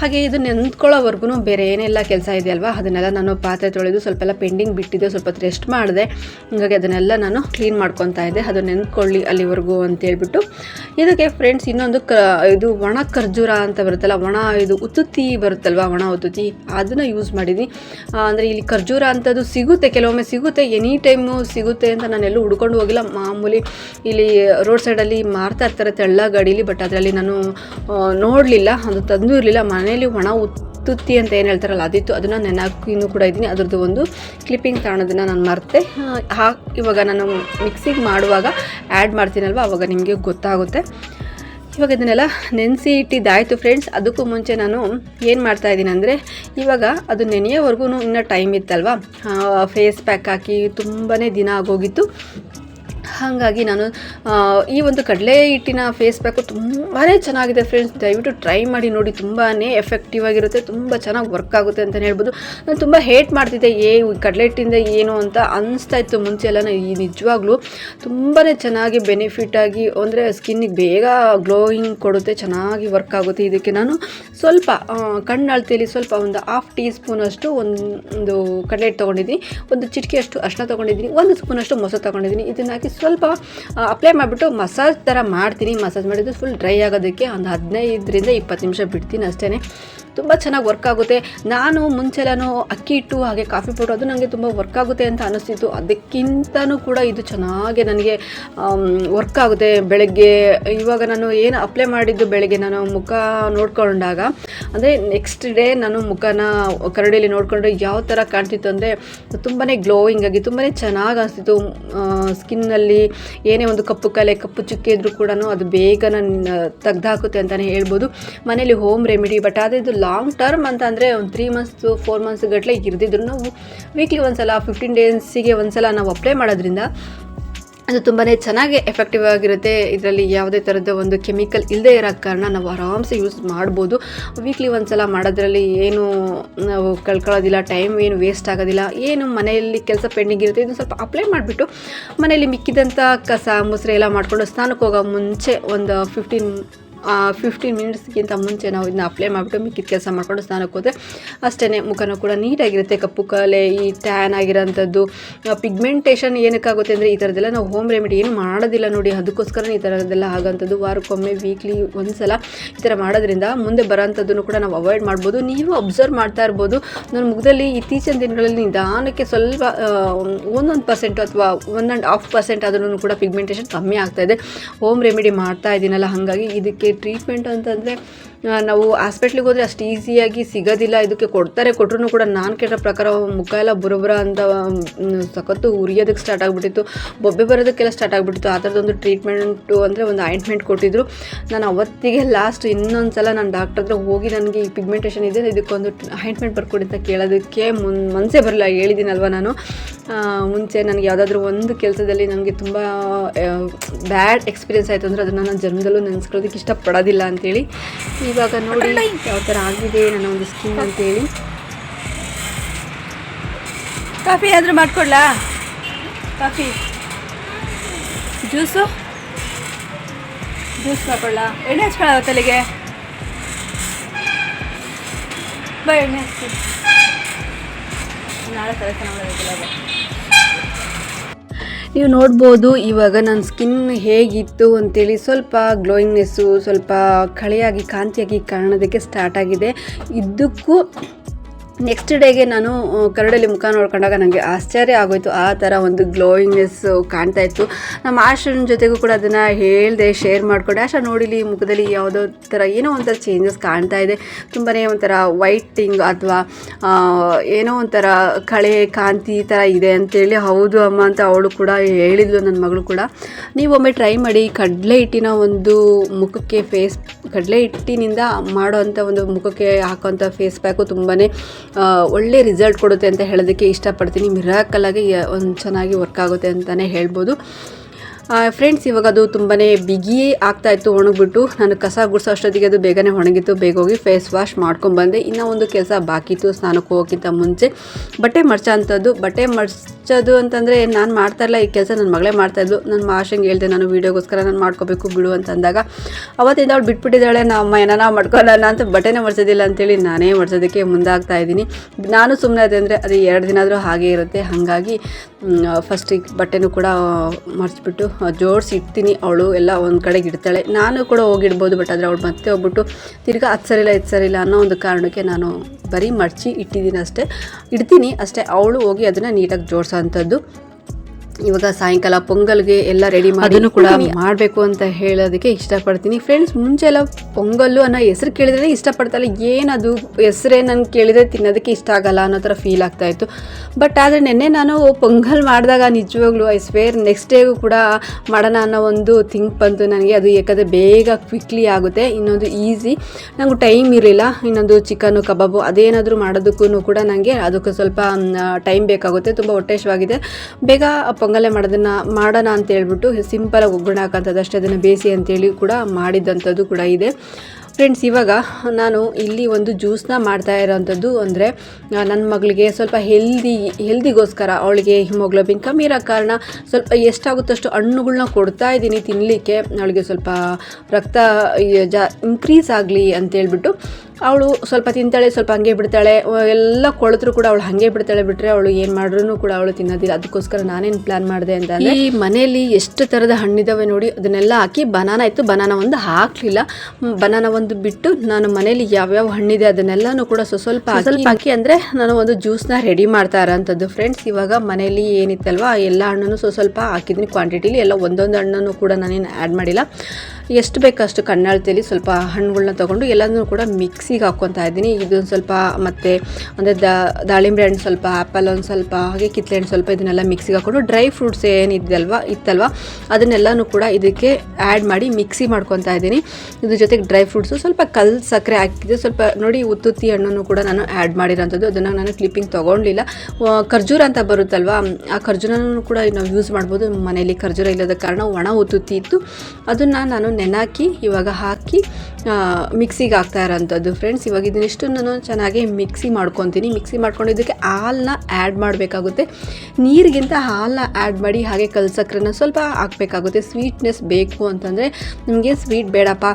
ಹಾಗೆ ಇದು ನೆಂದ್ಕೊಳ್ಳೋವರೆಗೂ ಬೇರೆ ಏನೆಲ್ಲ ಕೆಲಸ ಇದೆ ಅಲ್ವಾ ಅದನ್ನೆಲ್ಲ ನಾನು ಪಾತ್ರೆ ತೊಳೆದು ಸ್ವಲ್ಪ ಎಲ್ಲ ಪೆಂಡಿಂಗ್ ಬಿಟ್ಟಿದ್ದೆ ಸ್ವಲ್ಪ ಹೊತ್ತು ರೆಸ್ಟ್ ಮಾಡಿದೆ. ಹಾಗಾಗಿ ಅದನ್ನೆಲ್ಲ ನಾನು ಕ್ಲೀನ್ ಮಾಡ್ಕೊತಾ ಇದ್ದೆ. ಅದು ನೆನ್ಕೊಳ್ಳಿ ಅಲ್ಲಿವರೆಗೂ ಅಂತೇಳ್ಬಿಟ್ಟು. ಇದಕ್ಕೆ ಫ್ರೆಂಡ್ಸ್ ಇನ್ನೊಂದು ಕ, ಇದು ಒಣ ಖರ್ಜೂರ ಅಂತ ಬರುತ್ತಲ್ಲ, ಒಣ ಇದು ಉತ್ತುತ್ತಿ ಬರುತ್ತಲ್ವ, ಒಣ ಉತ್ತುತ್ತಿ, ಅದನ್ನು ಯೂಸ್ ಮಾಡಿದ್ದೀನಿ. ಅಂದರೆ ಇಲ್ಲಿ ಖರ್ಜೂರ ಅಂಥದ್ದು ಸಿಗುತ್ತೆ, ಕೆಲವೊಮ್ಮೆ ಸಿಗುತ್ತೆ ಎನಿ ಟೈಮು ಸಿಗುತ್ತೆ ಅಂತ ನಾನು ಎಲ್ಲೂ ಹುಡ್ಕೊಂಡು ಹೋಗಿಲ್ಲ. ಮಾಮೂಲಿ ಇಲ್ಲಿ ರೋಡ್ ಸೈಡಲ್ಲಿ ಮಾರ್ತಾ ಇರ್ತಾರೆ ತೆಳ್ಳ ಗಾಡೀಲಿ ಬಟ್ ಅದರಲ್ಲಿ ನಾನು ನೋಡಲಿಲ್ಲ, ಅದು ತಂದು ಇರಲಿಲ್ಲ. ಮನೆಯಲ್ಲಿ ಒಣ ಉತ್ತುತ್ತಿ ಅಂತ ಏನು ಹೇಳ್ತಾರಲ್ಲ, ಅದಿತ್ತು. ಅದನ್ನು ನೆನಕಿನೂ ಕೂಡ ಇದ್ದೀನಿ. ಅದ್ರದ್ದು ಒಂದು ಕ್ಲಿಪ್ಪಿಂಗ್ ತಗೊಳೋದನ್ನು ನಾನು ಮರ್ತೆ, ಹಾ, ಇವಾಗ ನಾನು ಮಿಕ್ಸಿಗೆ ಮಾಡುವಾಗ ಆ್ಯಡ್ ಮಾಡ್ತೀನಲ್ವ, ಅವಾಗ ನಿಮಗೆ ಗೊತ್ತಾಗುತ್ತೆ. ಇವಾಗ ಇದನ್ನೆಲ್ಲ ನೆನೆಸಿ ಇಟ್ಟಿದ್ದಾಯಿತು ಫ್ರೆಂಡ್ಸ್ ಅದಕ್ಕೂ ಮುಂಚೆ ನಾನು ಏನು ಮಾಡ್ತಾ ಇದ್ದೀನಿ ಅಂದರೆ, ಇವಾಗ ಅದು ನೆನೆಯೋವರೆಗೂ ಇನ್ನೂ ಟೈಮ್ ಇತ್ತಲ್ವ? ಫೇಸ್ ಪ್ಯಾಕ್ ಹಾಕಿ ತುಂಬಾ ದಿನ ಆಗೋಗಿತ್ತು. ಹಾಗಾಗಿ ನಾನು ಈ ಒಂದು ಕಡಲೆ ಹಿಟ್ಟಿನ ಫೇಸ್ ಪ್ಯಾಕು ತುಂಬಾ ಚೆನ್ನಾಗಿದೆ ಫ್ರೆಂಡ್ಸ್ ದಯವಿಟ್ಟು ಟ್ರೈ ಮಾಡಿ ನೋಡಿ ತುಂಬಾ ಎಫೆಕ್ಟಿವ್ ಆಗಿರುತ್ತೆ ತುಂಬ ಚೆನ್ನಾಗಿ ವರ್ಕ್ ಆಗುತ್ತೆ ಅಂತಲೇ ಹೇಳ್ಬೋದು. ನಾನು ತುಂಬ ಹೇಟ್ ಮಾಡ್ತಿದ್ದೆ ಏ ಕಡಲೆ ಹಿಟ್ಟಿಂದ ಏನು ಅಂತ ಅನಿಸ್ತಾ ಇತ್ತು ಮುಂಚೆ ಎಲ್ಲ. ನಾನು ಈ ನಿಜವಾಗ್ಲೂ ತುಂಬಾ ಚೆನ್ನಾಗಿ ಬೆನಿಫಿಟ್ ಆಗಿ ಅಂದರೆ ಸ್ಕಿನ್ನಿಗೆ ಬೇಗ ಗ್ಲೋಯಿಂಗ್ ಕೊಡುತ್ತೆ ಚೆನ್ನಾಗಿ ವರ್ಕ್ ಆಗುತ್ತೆ ಇದಕ್ಕೆ. ನಾನು ಸ್ವಲ್ಪ ಆ, ಕಣ್ಣು ಅಳತೆಯಲ್ಲಿ ಸ್ವಲ್ಪ ಒಂದು ಹಾಫ್ ಟೀ ಸ್ಪೂನಷ್ಟು ಒಂದು ಕಡಲೆ ಹಿಟ್ಟು ತೊಗೊಂಡಿದ್ದೀನಿ. ಒಂದು ಚಿಟಿಕೆಯಷ್ಟು ಅರ್ಶಿನ ತೊಗೊಂಡಿದ್ದೀನಿ ಒಂದು ಸ್ಪೂನಷ್ಟು ಮೊಸರು ತೊಗೊಂಡಿದ್ದೀನಿ. ಇದನ್ನು ಹಾಕಿ ಸ್ವಲ್ಪ ಅಪ್ಲೈ ಮಾಡಿಬಿಟ್ಟು ಮಸಾಜ್ ಥರ ಮಾಡ್ತೀನಿ. ಮಸಾಜ್ ಮಾಡಿದ್ದು ಫುಲ್ ಡ್ರೈ ಆಗೋದಕ್ಕೆ ಒಂದು ಹದಿನೈದರಿಂದ ಇಪ್ಪತ್ತು ನಿಮಿಷ ಬಿಡ್ತೀನಿ ಅಷ್ಟೇ ತುಂಬ ಚೆನ್ನಾಗಿ ವರ್ಕ್ ಆಗುತ್ತೆ. ನಾನು ಮುಂಚೆಲ್ಲೂ ಅಕ್ಕಿ ಹಿಟ್ಟು, ಹಾಗೆ ಕಾಫಿ ಪೌಡರ್, ಅದು ನನಗೆ ತುಂಬ ವರ್ಕ್ ಆಗುತ್ತೆ ಅಂತ ಅನಿಸ್ತಿತ್ತು. ಅದಕ್ಕಿಂತನೂ ಕೂಡ ಇದು ಚೆನ್ನಾಗಿ ನನಗೆ ವರ್ಕ್ ಆಗುತ್ತೆ ಬೆಳಗ್ಗೆ. ಇವಾಗ ನಾನು ಏನು ಅಪ್ಲೈ ಮಾಡಿದ್ದು ಬೆಳಗ್ಗೆ, ನಾನು ಮುಖ ನೋಡ್ಕೊಂಡಾಗ, ಅಂದರೆ ನೆಕ್ಸ್ಟ್ ಡೇ ನಾನು ಮುಖನ ಕರಡಿಯಲ್ಲಿ ನೋಡಿಕೊಂಡ್ರೆ ಯಾವ ಥರ ಕಾಣ್ತಿತ್ತು ಅಂದರೆ ತುಂಬಾ ಗ್ಲೋಯಿಂಗ್ ಆಗಿ ತುಂಬಾ ಚೆನ್ನಾಗಿ ಅನಿಸ್ತಿತ್ತು. ಸ್ಕಿನ್ನಲ್ಲಿ ಏನೇ ಒಂದು ಕಪ್ಪು ಕಲೆ, ಕಪ್ಪು ಚುಕ್ಕೆ ಇದ್ರೂ ಕೂಡ ಅದು ಬೇಗ ನನ್ನ ತೆಗ್ದಾಕುತ್ತೆ ಅಂತಲೇ ಹೇಳ್ಬೋದು. ಮನೇಲಿ ಹೋಮ್ ರೆಮಿಡಿ ಬಟ್ ಆದರೆ ಇದು ಲಾಂಗ್ ಟರ್ಮ್ ಅಂತ ಅಂದರೆ ಒಂದು ತ್ರೀ ಮಂತ್ಸ್ ಫೋರ್ ಮಂತ್ಸ್ ಗಟ್ಟಲೆ ಇರ್ದಿದ್ರು ನಾವು ವೀಕ್ಲಿ ಒಂದ್ಸಲ ಫಿಫ್ಟೀನ್ ಡೇಸಿಗೆ ಒಂದ್ಸಲ ನಾವು ಅಪ್ಲೈ ಮಾಡೋದ್ರಿಂದ ಅದು ತುಂಬಾ ಚೆನ್ನಾಗಿ ಎಫೆಕ್ಟಿವ್ ಆಗಿರುತ್ತೆ. ಇದರಲ್ಲಿ ಯಾವುದೇ ಥರದ ಒಂದು ಕೆಮಿಕಲ್ ಇಲ್ಲದೆ ಇರೋ ಕಾರಣ ನಾವು ಆರಾಮ್ಸೆ ಯೂಸ್ ಮಾಡ್ಬೋದು. ವೀಕ್ಲಿ ಒಂದು ಸಲ ಮಾಡೋದ್ರಲ್ಲಿ ಏನು ನಾವು ಕಳ್ಕೊಳ್ಳೋದಿಲ್ಲ ಟೈಮ್ ಏನು ವೇಸ್ಟ್ ಆಗೋದಿಲ್ಲ. ಏನು ಮನೆಯಲ್ಲಿ ಕೆಲಸ ಪೆಂಡಿಂಗ್ ಇರುತ್ತೆ, ಇದನ್ನು ಸ್ವಲ್ಪ ಅಪ್ಲೈ ಮಾಡಿಬಿಟ್ಟು ಮನೆಯಲ್ಲಿ ಮಿಕ್ಕಿದಂಥ ಕಸ, ಮುಸ್ರೆ ಎಲ್ಲ ಮಾಡಿಕೊಂಡು ಸ್ನಾನಕ್ಕೆ ಹೋಗೋ ಮುಂಚೆ ಒಂದು ಫಿಫ್ಟೀನ್ ಫಿಫ್ಟೀನ್ ಮಿನಿಟ್ಸ್ಗಿಂತ ಮುಂಚೆ ನಾವು ಇದನ್ನ ಅಪ್ಲೈ ಮಾಡಿಬಿಟ್ಟು ಮಿಕ್ಕಿದ ಕೆಲಸ ಮಾಡ್ಕೊಂಡು ಸ್ನಾನಕ್ಕೆ ಹೋದರೆ ಅಷ್ಟೇ ಮುಖನೂ ಕೂಡ ನೀಟಾಗಿರುತ್ತೆ. ಕಪ್ಪು ಕಲೆ, ಈ ಟ್ಯಾನ್ ಆಗಿರೋಂಥದ್ದು ಪಿಗ್ಮೆಂಟೇಷನ್ ಏನಕ್ಕಾಗುತ್ತೆ ಅಂದರೆ ಈ ಥರದ್ದೆಲ್ಲ ನಾವು ಹೋಮ್ ರೆಮಿಡಿ ಏನು ಮಾಡೋದಿಲ್ಲ ನೋಡಿ. ಅದಕ್ಕೋಸ್ಕರ ಈ ಥರದ್ದೆಲ್ಲ ಆಗೋಂಥದ್ದು. ವಾರಕ್ಕೊಮ್ಮೆ ವೀಕ್ಲಿ ಒಂದು ಸಲ ಈ ಥರ ಮಾಡೋದ್ರಿಂದ ಮುಂದೆ ಬರೋಂಥದ್ದನ್ನು ಕೂಡ ನಾವು ಅವಾಯ್ಡ್ ಮಾಡ್ಬೋದು. ನೀವು ಅಬ್ಸರ್ವ್ ಮಾಡ್ತಾ ಇರ್ಬೋದು. ನನ್ನ ಮುಖದಲ್ಲಿ ಇತ್ತೀಚಿನ ದಿನಗಳಲ್ಲಿ ನಿಧಾನಕ್ಕೆ ಸ್ವಲ್ಪ ಒಂದೊಂದು ಪರ್ಸೆಂಟು ಅಥವಾ ಒನ್ ಆ್ಯಂಡ್ ಹಾಫ್ ಪರ್ಸೆಂಟ್ ಆದ್ರೂ ಕೂಡ ಪಿಗ್ಮೆಂಟೇಷನ್ ಕಮ್ಮಿ ಆಗ್ತಾ ಇದೆ. ಹೋಮ್ ರೆಮಿಡಿ ಮಾಡ್ತಾ ಇದ್ದೀನಲ್ಲ, ಹಾಗಾಗಿ ಇದಕ್ಕೆ ಟ್ರೀಟ್ಮೆಂಟ್ ಅಂತಂದರೆ ಆ, ನಾವು ಹಾಸ್ಪಿಟ್ಲಿಗೆ ಹೋದರೆ ಅಷ್ಟು ಈಸಿಯಾಗಿ ಸಿಗೋದಿಲ್ಲ. ಇದಕ್ಕೆ ಕೊಡ್ತಾರೆ. ಕೊಟ್ಟರು ಕೂಡ ನಾನು ಕೇಳೋ ಪ್ರಕಾರ ಮುಖ ಎಲ್ಲ ಬುರಬುರ ಅಂತ ಸಖತ್ತು ಉರಿಯೋದಕ್ಕೆ ಸ್ಟಾರ್ಟ್ ಆಗಿಬಿಟ್ಟಿತ್ತು. ಬೊಬ್ಬೆ ಬರೋದಕ್ಕೆಲ್ಲ ಸ್ಟಾರ್ಟ್ ಆಗಿಬಿಟ್ಟಿತ್ತು. ಆ ಥರದೊಂದು ಟ್ರೀಟ್ಮೆಂಟು ಅಂದರೆ ಒಂದು ಆಯಿಂಟ್ಮೆಂಟ್ ಕೊಟ್ಟಿದ್ರು. ನಾನು ಅವತ್ತಿಗೆ ಲಾಸ್ಟ್ ಇನ್ನೊಂದು ಸಲ ನಾನು ಡಾಕ್ಟರ್ ಹತ್ರ ಹೋಗಿ ನನಗೆ ಈ ಪಿಗ್ಮೆಂಟೇಷನ್ ಇದೆ. ಇದಕ್ಕೊಂದು ಆಯಿಂಟ್ಮೆಂಟ್ ಬರ್ಕೊಡಿ ಅಂತ ಕೇಳೋದಕ್ಕೆ ಮುನ್ ಮನಸ್ಸೇ ಬರಲ್ಲ. ಹೇಳಿದ್ದೀನಲ್ವ ನಾನು. ಮುಂಚೆ ನನಗೆ ಯಾವುದಾದ್ರೂ ಒಂದು ಕೆಲಸದಲ್ಲಿ ನನಗೆ ತುಂಬ ಬ್ಯಾಡ್ ಎಕ್ಸ್ಪೀರಿಯನ್ಸ್ ಆಯಿತು ಅಂದರೆ ಅದನ್ನು ನಾನು ಜನ್ಮದಲ್ಲೂ ನೆನೆಸ್ಕೊಳ್ಳೋದಕ್ಕೆ ಇಷ್ಟಪಡೋದಿಲ್ಲ ಅಂತೇಳಿ. ಇವಾಗ ನೋಡಿ ಯಾವ ಥರ ಆಗಿದೆ ನನ್ನ ಒಂದು ಸ್ಕಿನ್ ಅಂತೇಳಿ ಕಾಫಿ ಆದರೂ ಮಾಡ್ಕೊಡ್ಲಾ? ಕಾಫಿ. ಜ್ಯೂಸು? ಜ್ಯೂಸ್ ಮಾಡ್ಕೊಳ್ಳ ಎಣ್ಣೆ ಹಚ್ಕೊಳ್ಳೋ ತಲೆಗೆ? ಬಾ ಎಣ್ಣೆ ಹಚ್ಚಿ. ನಾಳೆ ಚೆನ್ನಾಗಿಲ್ಲ ಬಾ ನೀವು ನೋಡ್ಬೋದು, ಇವಾಗ ನನ್ನ ಸ್ಕಿನ್ ಹೇಗಿತ್ತು ಅಂತೇಳಿ ಸ್ವಲ್ಪ ಗ್ಲೋಯಿಂಗ್ನೆಸ್ಸು ಸ್ವಲ್ಪ ಕಳೆಯಾಗಿ, ಕಾಂತಿಯಾಗಿ ಕಾಣೋದಕ್ಕೆ ಸ್ಟಾರ್ಟ್ ಆಗಿದೆ. ಇದಕ್ಕೂ ನೆಕ್ಸ್ಟ್ ಡೇಗೆ ನಾನು ಕರಡಲ್ಲಿ ಮುಖ ನೋಡ್ಕೊಂಡಾಗ ನನಗೆ ಆಶ್ಚರ್ಯ ಆಗೋಯ್ತು. ಆ ಥರ ಒಂದು ಗ್ಲೋಯಿಂಗ್ನೆಸ್ ಕಾಣ್ತಾ ಇತ್ತು. ನಮ್ಮ ಆಶ್ರನ್ ಜೊತೆಗೂ ಕೂಡ ಅದನ್ನು ಹೇಳಿದೆ ಶೇರ್ ಮಾಡಿಕೊಂಡೆ. ಆಶಾ ನೋಡಿಲಿ ಮುಖದಲ್ಲಿ ಯಾವುದೋ ಥರ ಏನೋ ಒಂಥರ ಚೇಂಜಸ್ ಕಾಣ್ತಾ ಇದೆ. ತುಂಬಾ ಒಂಥರ ವೈಟಿಂಗ್ ಅಥವಾ ಏನೋ ಒಂಥರ ಕಳೆ, ಕಾಂತಿ ಥರ ಇದೆ ಅಂತೇಳಿ ಹೌದು ಅಮ್ಮ ಅಂತ ಅವಳು ಕೂಡ ಹೇಳಿದ್ಲು ನನ್ನ ಮಗಳು ಕೂಡ. ನೀವೊಮ್ಮೆ ಟ್ರೈ ಮಾಡಿ ಕಡಲೆ ಹಿಟ್ಟಿನ ಒಂದು ಮುಖಕ್ಕೆ ಫೇಸ್ ಕಡಲೆ ಹಿಟ್ಟಿನಿಂದ ಮಾಡೋವಂಥ ಒಂದು ಮುಖಕ್ಕೆ ಹಾಕೋಂಥ ಫೇಸ್ ಪ್ಯಾಕು ತುಂಬಾ ಒಳ್ಳೆ ರಿಸಲ್ಟ್ ಕೊಡುತ್ತೆ ಅಂತ ಹೇಳೋದಕ್ಕೆ ಇಷ್ಟಪಡ್ತೀನಿ. ಮಿರಾಕಲಾಗಿ ಒಂದು ಚೆನ್ನಾಗಿ ವರ್ಕ್ ಆಗುತ್ತೆ ಅಂತಲೇ ಹೇಳ್ಬೋದು. ಫ್ರೆಂಡ್ಸ್ ಇವಾಗ ಅದು ತುಂಬಾ ಬಿಗಿ ಆಗ್ತಾ ಇತ್ತು, ಒಣಗಿಬಿಟ್ಟು. ನಾನು ಕಸ ಗುಡಿಸೋ ಅಷ್ಟೊತ್ತಿಗೆ ಅದು ಬೇಗನೆ ಒಣಗಿತ್ತು. ಬೇಗ ಹೋಗಿ ಫೇಸ್ ವಾಶ್ ಮಾಡ್ಕೊಂಡ್ಬಂದೆ ಇನ್ನೂ ಒಂದು ಕೆಲಸ ಬಾಕಿತ್ತು ಸ್ನಾನಕ್ಕೆ ಹೋಗೋಕ್ಕಿಂತ ಮುಂಚೆ. ಬಟ್ಟೆ ಮರ್ಚೋ ಅಂಥದ್ದು ಬಟ್ಟೆ ಮರ್ಚೋದು ಅಂತಂದರೆ ನಾನು ಮಾಡ್ತಾ ಇಲ್ಲ. ಈ ಕೆಲಸ ನನ್ನ ಮಗಳೇ ಮಾಡ್ತಾಯಿದ್ಲು ನನ್ನ ಮಾಷಂಗೆ ಹೇಳ್ದೆ, ನಾನು ವೀಡಿಯೋಗೋಸ್ಕರ ನಾನು ಮಾಡ್ಕೋಬೇಕು ಬಿಡು ಅಂತ ಅಂದಾಗ ಅವತ್ತಿಂದ ಅವಳು ಬಿಟ್ಬಿಟ್ಟಿದ್ದಾಳೆ. ನಮ್ಮ ಏನಾನ ಮಾಡ್ಕೊಳ್ಳೋಣ ಅಂತ ಬಟ್ಟೆನೇ ಮರ್ಸೋದಿಲ್ಲ ಅಂತೇಳಿ ನಾನೇ ಮರ್ಸೋದಕ್ಕೆ ಮುಂದಾಗ್ತಾ ಇದ್ದೀನಿ. ನಾನು ಸುಮ್ಮನೆ ಅದೇ ಅಂದರೆ ಅದು ಎರಡು ದಿನ ಆದರೂ ಹಾಗೇ ಇರುತ್ತೆ. ಹಾಗಾಗಿ ಫಸ್ಟಿಗೆ ಬಟ್ಟೆನೂ ಕೂಡ ಮರ್ಚಿಬಿಟ್ಟು ಜೋಡಿಸಿ ಇಡ್ತೀನಿ ಅವಳು, ಎಲ್ಲ ಒಂದು ಕಡೆಗೆ ಇಡ್ತಾಳೆ. ನಾನು ಕೂಡ ಹೋಗಿಡ್ಬೋದು ಬಟ್ ಆದರೆ ಅವಳು ಮತ್ತೆ ಹೋಗ್ಬಿಟ್ಟು ತಿರ್ಗಾ ಹತ್ತು ಸರಿಲ್ಲ, ಇದು ಸರಿಲ್ಲ ಅನ್ನೋ ಒಂದು ಕಾರಣಕ್ಕೆ ನಾನು ಬರೀ ಮರ್ಚಿ ಇಟ್ಟಿದ್ದೀನಿ ಅಷ್ಟೇ. ಇಡ್ತೀನಿ ಅಷ್ಟೇ, ಅವಳು ಹೋಗಿ ಅದನ್ನು ನೀಟಾಗಿ ಜೋಡಿಸೋ ಅಂಥದ್ದು. ಇವಾಗ ಸಾಯಂಕಾಲ ಪೊಂಗಲ್ಗೆ ಎಲ್ಲ ರೆಡಿ ಮಾಡಿ ಅದನ್ನು ಕೂಡ ಮಾಡಬೇಕು ಅಂತ ಹೇಳೋದಕ್ಕೆ ಇಷ್ಟಪಡ್ತೀನಿ. ಫ್ರೆಂಡ್ಸ್ ಮುಂಚೆ ಎಲ್ಲ ಪೊಂಗಲ್ಲು ಅನ್ನೋ ಹೆಸರು ಕೇಳಿದ್ರೆ ಇಷ್ಟಪಡ್ತಾಳೆ ಏನದು ಹೆಸರೇ ನಾನು ಕೇಳಿದ್ರೆ ತಿನ್ನೋದಕ್ಕೆ ಇಷ್ಟ ಆಗಲ್ಲ ಅನ್ನೋ ಥರ ಫೀಲ್ ಆಗ್ತಾಯಿತ್ತು ಬಟ್ ಆದರೆ ನಿನ್ನೆ ನಾನು ಪೊಂಗಲ್ ಮಾಡಿದಾಗ ನಿಜವಾಗ್ಲೂ ಐ ಸ್ವೇರ್ ನೆಕ್ಸ್ಟ್ ಡೇಗೂ ಕೂಡ ಮಾಡೋಣ ಅನ್ನೋ ಒಂದು ಥಿಂಕ್ ಬಂತು ನನಗೆ. ಅದು ಯಾಕಂದರೆ ಬೇಗ ಕ್ವಿಕ್ಲಿ ಆಗುತ್ತೆ ಇನ್ನೊಂದು ಈಸಿ ನನಗೂ ಟೈಮ್ ಇರಲಿಲ್ಲ ಇನ್ನೊಂದು ಚಿಕನ್ನು ಕಬಾಬು ಅದೇನಾದರೂ ಮಾಡೋದಕ್ಕೂ ಕೂಡ ನನಗೆ ಅದಕ್ಕೆ ಸ್ವಲ್ಪ ಟೈಮ್ ಬೇಕಾಗುತ್ತೆ. ತುಂಬ ಹೊಟ್ಟೆಶವಾಗಿದೆ ಬೇಗ ಪೊಂಗಲೆ ಮಾಡೋದನ್ನ ಮಾಡೋಣ ಅಂತ ಹೇಳ್ಬಿಟ್ಟು ಸಿಂಪಲಾಗಿ ಒಗ್ಗರಣೆ ಹಾಕೋಂಥದ್ದು ಅಷ್ಟೇ, ಅದನ್ನು ಬೇಯಿಸಿ ಅಂತೇಳಿ ಕೂಡ ಮಾಡಿದ್ದಂಥದ್ದು ಕೂಡ ಇದೆ. ಫ್ರೆಂಡ್ಸ್ ಇವಾಗ ನಾನು ಇಲ್ಲಿ ಒಂದು ಜ್ಯೂಸ್ನ ಮಾಡ್ತಾ ಇರೋವಂಥದ್ದು ಅಂದರೆ ನನ್ನ ಮಗಳಿಗೆ ಸ್ವಲ್ಪ ಹೆಲ್ದಿ ಹೆಲ್ದಿಗೋಸ್ಕರ ಅವಳಿಗೆ ಹಿಮೋಗ್ಲೋಬಿನ್ ಕಮ್ಮಿ ಇರೋ ಕಾರಣ ಸ್ವಲ್ಪ ಎಷ್ಟಾಗುತ್ತಷ್ಟು ಹಣ್ಣುಗಳನ್ನ ಕೊಡ್ತಾ ಇದ್ದೀನಿ ತಿನ್ನಲಿಕ್ಕೆ ಅವಳಿಗೆ ಸ್ವಲ್ಪ ರಕ್ತ ಜಾ ಇನ್ಕ್ರೀಸ್ ಆಗಲಿ ಅಂತೇಳ್ಬಿಟ್ಟು ಅವಳು ಸ್ವಲ್ಪ ತಿಂತಾಳೆ ಸ್ವಲ್ಪ ಹಂಗೆ ಬಿಡ್ತಾಳೆ. ಎಲ್ಲ ಕೊಳೆದ್ರು ಕೂಡ ಅವಳು ಹಾಗೆ ಬಿಡ್ತಾಳೆ ಬಿಟ್ಟರೆ ಅವಳು ಏನು ಮಾಡ್ರೂ ಕೂಡ ಅವಳು ತಿನ್ನೋದಿಲ್ಲ. ಅದಕ್ಕೋಸ್ಕರ ನಾನೇನು ಪ್ಲಾನ್ ಮಾಡಿದೆ ಅಂತ ಈ ಮನೆಯಲ್ಲಿ ಎಷ್ಟು ಥರದ ಹಣ್ಣಿದಾವೆ ನೋಡಿ ಅದನ್ನೆಲ್ಲ ಹಾಕಿ ಬನಾನ ಇತ್ತು ಬನಾನ ಒಂದು ಹಾಕಲಿಲ್ಲ. ಬನಾನ ಒಂದು ಬಿಟ್ಟು ನಾನು ಮನೆಯಲ್ಲಿ ಯಾವ್ಯಾವ ಹಣ್ಣಿದೆ ಅದನ್ನೆಲ್ಲನೂ ಕೂಡ ಸ್ವಸ್ವಲ್ಪ ಸ್ವಲ್ಪ ಹಾಕಿ- ಸ್ವಲ್ಪ ಹಾಕಿ. ಅಂದರೆ ನಾನು ಒಂದು ಜ್ಯೂಸ್ನ ರೆಡಿ ಮಾಡ್ತಾ ಇರೋಂಥದ್ದು. ಫ್ರೆಂಡ್ಸ್ ಇವಾಗ ಮನೆಯಲ್ಲಿ ಏನಿತ್ತಲ್ವ ಎಲ್ಲ ಹಣ್ಣನ್ನು ಸ್ವ ಸ್ವಲ್ಪ ಹಾಕಿದ್ದೀನಿ. ಕ್ವಾಂಟಿಟಿಲಿ ಎಲ್ಲ ಒಂದೊಂದು ಹಣ್ಣನ್ನು ಕೂಡ ನಾನೇನು ಆ್ಯಡ್ ಮಾಡಿಲ್ಲ. ಎಷ್ಟು ಬೇಕಷ್ಟು ಕಣ್ಣಾಳ್ತಿಯಲ್ಲಿ ಸ್ವಲ್ಪ ಹಣ್ಣುಗಳನ್ನ ತೊಗೊಂಡು ಎಲ್ಲದನ್ನೂ ಕೂಡ ಮಿಕ್ಸಿಗೆ ಹಾಕ್ಕೊತಾ ಇದ್ದೀನಿ. ಇದೊಂದು ಸ್ವಲ್ಪ ಮತ್ತು ಅಂದರೆ ದಾಳಿಂಬೆ ಹಣ್ಣು ಸ್ವಲ್ಪ ಆ್ಯಪಲ್ ಒಂದು ಸ್ವಲ್ಪ, ಹಾಗೆ ಕಿತ್ತಳೆ ಹಣ್ಣು ಸ್ವಲ್ಪ ಇದನ್ನೆಲ್ಲ ಮಿಕ್ಸಿಗೆ ಹಾಕ್ಕೊಂಡು ಡ್ರೈ ಫ್ರೂಟ್ಸ್ ಏನಿದೆಯಲ್ವ, ಇತ್ತಲ್ವ, ಅದನ್ನೆಲ್ಲನೂ ಕೂಡ ಇದಕ್ಕೆ ಆ್ಯಡ್ ಮಾಡಿ ಮಿಕ್ಸಿ ಮಾಡ್ಕೊತಾ ಇದ್ದೀನಿ. ಇದ್ರ ಜೊತೆಗೆ ಡ್ರೈ ಫ್ರೂಟ್ಸು ಸ್ವಲ್ಪ ಕಲ್ ಸಕ್ಕರೆ ಹಾಕಿದೆ ಸ್ವಲ್ಪ ನೋಡಿ ಉತ್ತುತ್ತಿ ಹಣ್ಣನ್ನು ಕೂಡ ನಾನು ಆ್ಯಡ್ ಮಾಡಿರೋಂಥದ್ದು. ಅದನ್ನು ನಾನು ಕ್ಲಿಪ್ಪಿಂಗ್ ತೊಗೊಂಡಿಲ್ಲ. ಖರ್ಜೂರ ಅಂತ ಬರುತ್ತಲ್ವ, ಆ ಖರ್ಜೂರನೂ ಕೂಡ ನಾವು ಯೂಸ್ ಮಾಡ್ಬೋದು. ಮನೆಯಲ್ಲಿ ಖರ್ಜೂರ ಇಲ್ಲದ ಕಾರಣ ಒಣ ಉತ್ತುತ್ತಿ ಇತ್ತು. ಅದನ್ನು ನಾನು ನೆನಾಕಿ ಇವಾಗ ಹಾಕಿ ಮಿಕ್ಸಿಗೆ ಹಾಕ್ತಾ ಇರೋಂಥದ್ದು ಫ್ರೆಂಡ್ಸ್ ಇವಾಗ ಇದನ್ನಿಷ್ಟು ನಾನು ಚೆನ್ನಾಗಿ ಮಿಕ್ಸಿ ಮಾಡ್ಕೊತೀನಿ. ಮಿಕ್ಸಿ ಮಾಡ್ಕೊಂಡು ಇದಕ್ಕೆ ಹಾಲನ್ನ ಆ್ಯಡ್ ಮಾಡಬೇಕಾಗುತ್ತೆ. ನೀರಿಗಿಂತ ಹಾಲನ್ನ ಆ್ಯಡ್ ಮಾಡಿ ಹಾಗೆ ಕಲ್ಸಕ್ರನ್ನ ಸ್ವಲ್ಪ ಹಾಕಬೇಕಾಗುತ್ತೆ. ಸ್ವೀಟ್ನೆಸ್ ಬೇಕು ಅಂತಂದರೆ ನಿಮಗೆ ಸ್ವೀಟ್ ಬೇಡಪ್ಪ.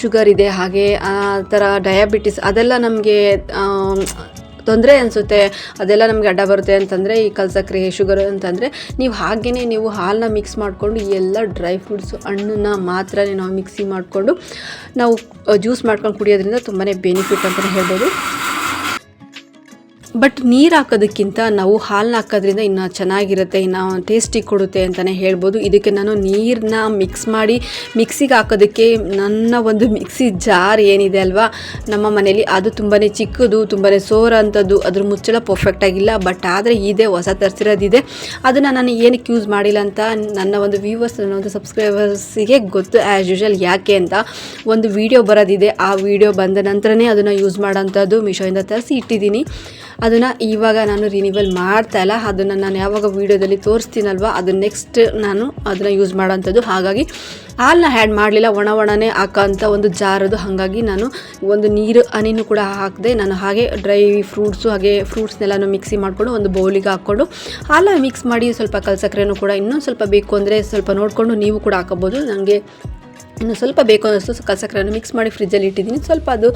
ಶುಗರ್ ಇದೆ, ಹಾಗೆ ಆ ಥರ ಡಯಾಬಿಟಿಸ್ ಅದೆಲ್ಲ ನಮಗೆ ತೊಂದರೆ ಅನಿಸುತ್ತೆ, ಅದೆಲ್ಲ ನಮಗೆ ಅಡ್ಡ ಬರುತ್ತೆ ಅಂತಂದರೆ ಈ ಕಲ್ಸಕ್ರೆ ಶುಗರ್ ಅಂತಂದರೆ ನೀವು ಹಾಗೇ ನೀವು ಹಾಲನ್ನ ಮಿಕ್ಸ್ ಮಾಡಿಕೊಂಡು ಎಲ್ಲ ಡ್ರೈ ಫ್ರೂಟ್ಸು ಹಣ್ಣನ್ನ ಮಾತ್ರ ನಾವು ಮಿಕ್ಸಿ ಮಾಡಿಕೊಂಡು ನಾವು ಜ್ಯೂಸ್ ಮಾಡ್ಕೊಂಡು ಕುಡಿಯೋದ್ರಿಂದ ತುಂಬಾ ಬೆನಿಫಿಟ್ ಅಂತಲೇ ಹೇಳ್ಬೋದು. ಬಟ್ ನೀರು ಹಾಕೋದಕ್ಕಿಂತ ನಾವು ಹಾಲನ್ನ ಹಾಕೋದ್ರಿಂದ ಇನ್ನು ಚೆನ್ನಾಗಿರುತ್ತೆ, ಇನ್ನು ಟೇಸ್ಟಿ ಕೊಡುತ್ತೆ ಅಂತಲೇ ಹೇಳ್ಬೋದು. ಇದಕ್ಕೆ ನಾನು ನೀರನ್ನ ಮಿಕ್ಸ್ ಮಾಡಿ ಮಿಕ್ಸಿಗೆ ಹಾಕೋದಕ್ಕೆ ನನ್ನ ಒಂದು ಮಿಕ್ಸಿ ಜಾರ್ ಏನಿದೆ ಅಲ್ವಾ, ನಮ್ಮ ಮನೇಲಿ ಅದು ತುಂಬಾ ಚಿಕ್ಕದು ತುಂಬಾ ಸೋರ ಅಂಥದ್ದು ಅದ್ರ ಮುಚ್ಚಳ ಪರ್ಫೆಕ್ಟ್ ಆಗಿಲ್ಲ, ಬಟ್ ಆದರೆ ಇದೆ, ಹೊಸ ತರಿಸಿರೋದಿದೆ ಅದನ್ನು ನಾನು ಏನಕ್ಕೆ ಯೂಸ್ ಮಾಡಿಲ್ಲ ಅಂತ ನನ್ನ ಒಂದು ವ್ಯೂವರ್ಸ್ ನನ್ನ ಒಂದು ಸಬ್ಸ್ಕ್ರೈಬರ್ಸಿಗೆ ಗೊತ್ತು ಆ್ಯಸ್ ಯೂಶಲ್ ಯಾಕೆ ಅಂತ. ಒಂದು ವಿಡಿಯೋ ಬರೋದಿದೆ, ಆ ವಿಡಿಯೋ ಬಂದ ನಂತರನೇ ಅದನ್ನು ಯೂಸ್ ಮಾಡೋಂಥದ್ದು ಮೀಶೋಯಿಂದ ತರಿಸಿ ಇಟ್ಟಿದ್ದೀನಿ. ಅದನ್ನು ಇವಾಗ ನಾನು ರಿನಿವಲ್ ಮಾಡ್ತಾ ಇಲ್ಲ. ಅದನ್ನು ನಾನು ಯಾವಾಗ ವೀಡಿಯೋದಲ್ಲಿ ತೋರಿಸ್ತೀನಲ್ವ, ಅದು ನೆಕ್ಸ್ಟ್ ನಾನು ಅದನ್ನು ಯೂಸ್ ಮಾಡೋಂಥದ್ದು ಹಾಗಾಗಿ ಹಾಲನ್ನ ಆ್ಯಡ್ ಮಾಡಲಿಲ್ಲ. ಒಣ ಒಣನೇ ಹಾಕೋಂಥ ಒಂದು ಜಾರದು. ಹಾಗಾಗಿ ನಾನು ಒಂದು ನೀರು, ಹನಿನೂ ಕೂಡ ಹಾಕಿದೆ ನಾನು ಹಾಗೆ ಡ್ರೈ ಫ್ರೂಟ್ಸು ಹಾಗೆ ಫ್ರೂಟ್ಸ್ನೆಲ್ಲನೂ ಮಿಕ್ಸಿ ಮಾಡಿಕೊಂಡು ಒಂದು ಬೌಲಿಗೆ ಹಾಕ್ಕೊಂಡು ಹಾಲನ್ನ ಮಿಕ್ಸ್ ಮಾಡಿ ಸ್ವಲ್ಪ ಕಲ್ಸಕ್ರೆನೂ ಕೂಡ ಇನ್ನೂ ಸ್ವಲ್ಪ ಬೇಕು ಅಂದರೆ ಸ್ವಲ್ಪ ನೋಡಿಕೊಂಡು ನೀವು ಕೂಡ ಹಾಕೋಬೋದು ನನಗೆ ಇನ್ನು ಸ್ವಲ್ಪ ಬೇಕು ಅನ್ನಿಸ್ತು. ಕಲ್ಸಕ್ರೆಯನ್ನು ಮಿಕ್ಸ್ ಮಾಡಿ ಫ್ರಿಜ್ಜಲ್ಲಿ ಇಟ್ಟಿದ್ದೀನಿ. ಸ್ವಲ್ಪ ಅದು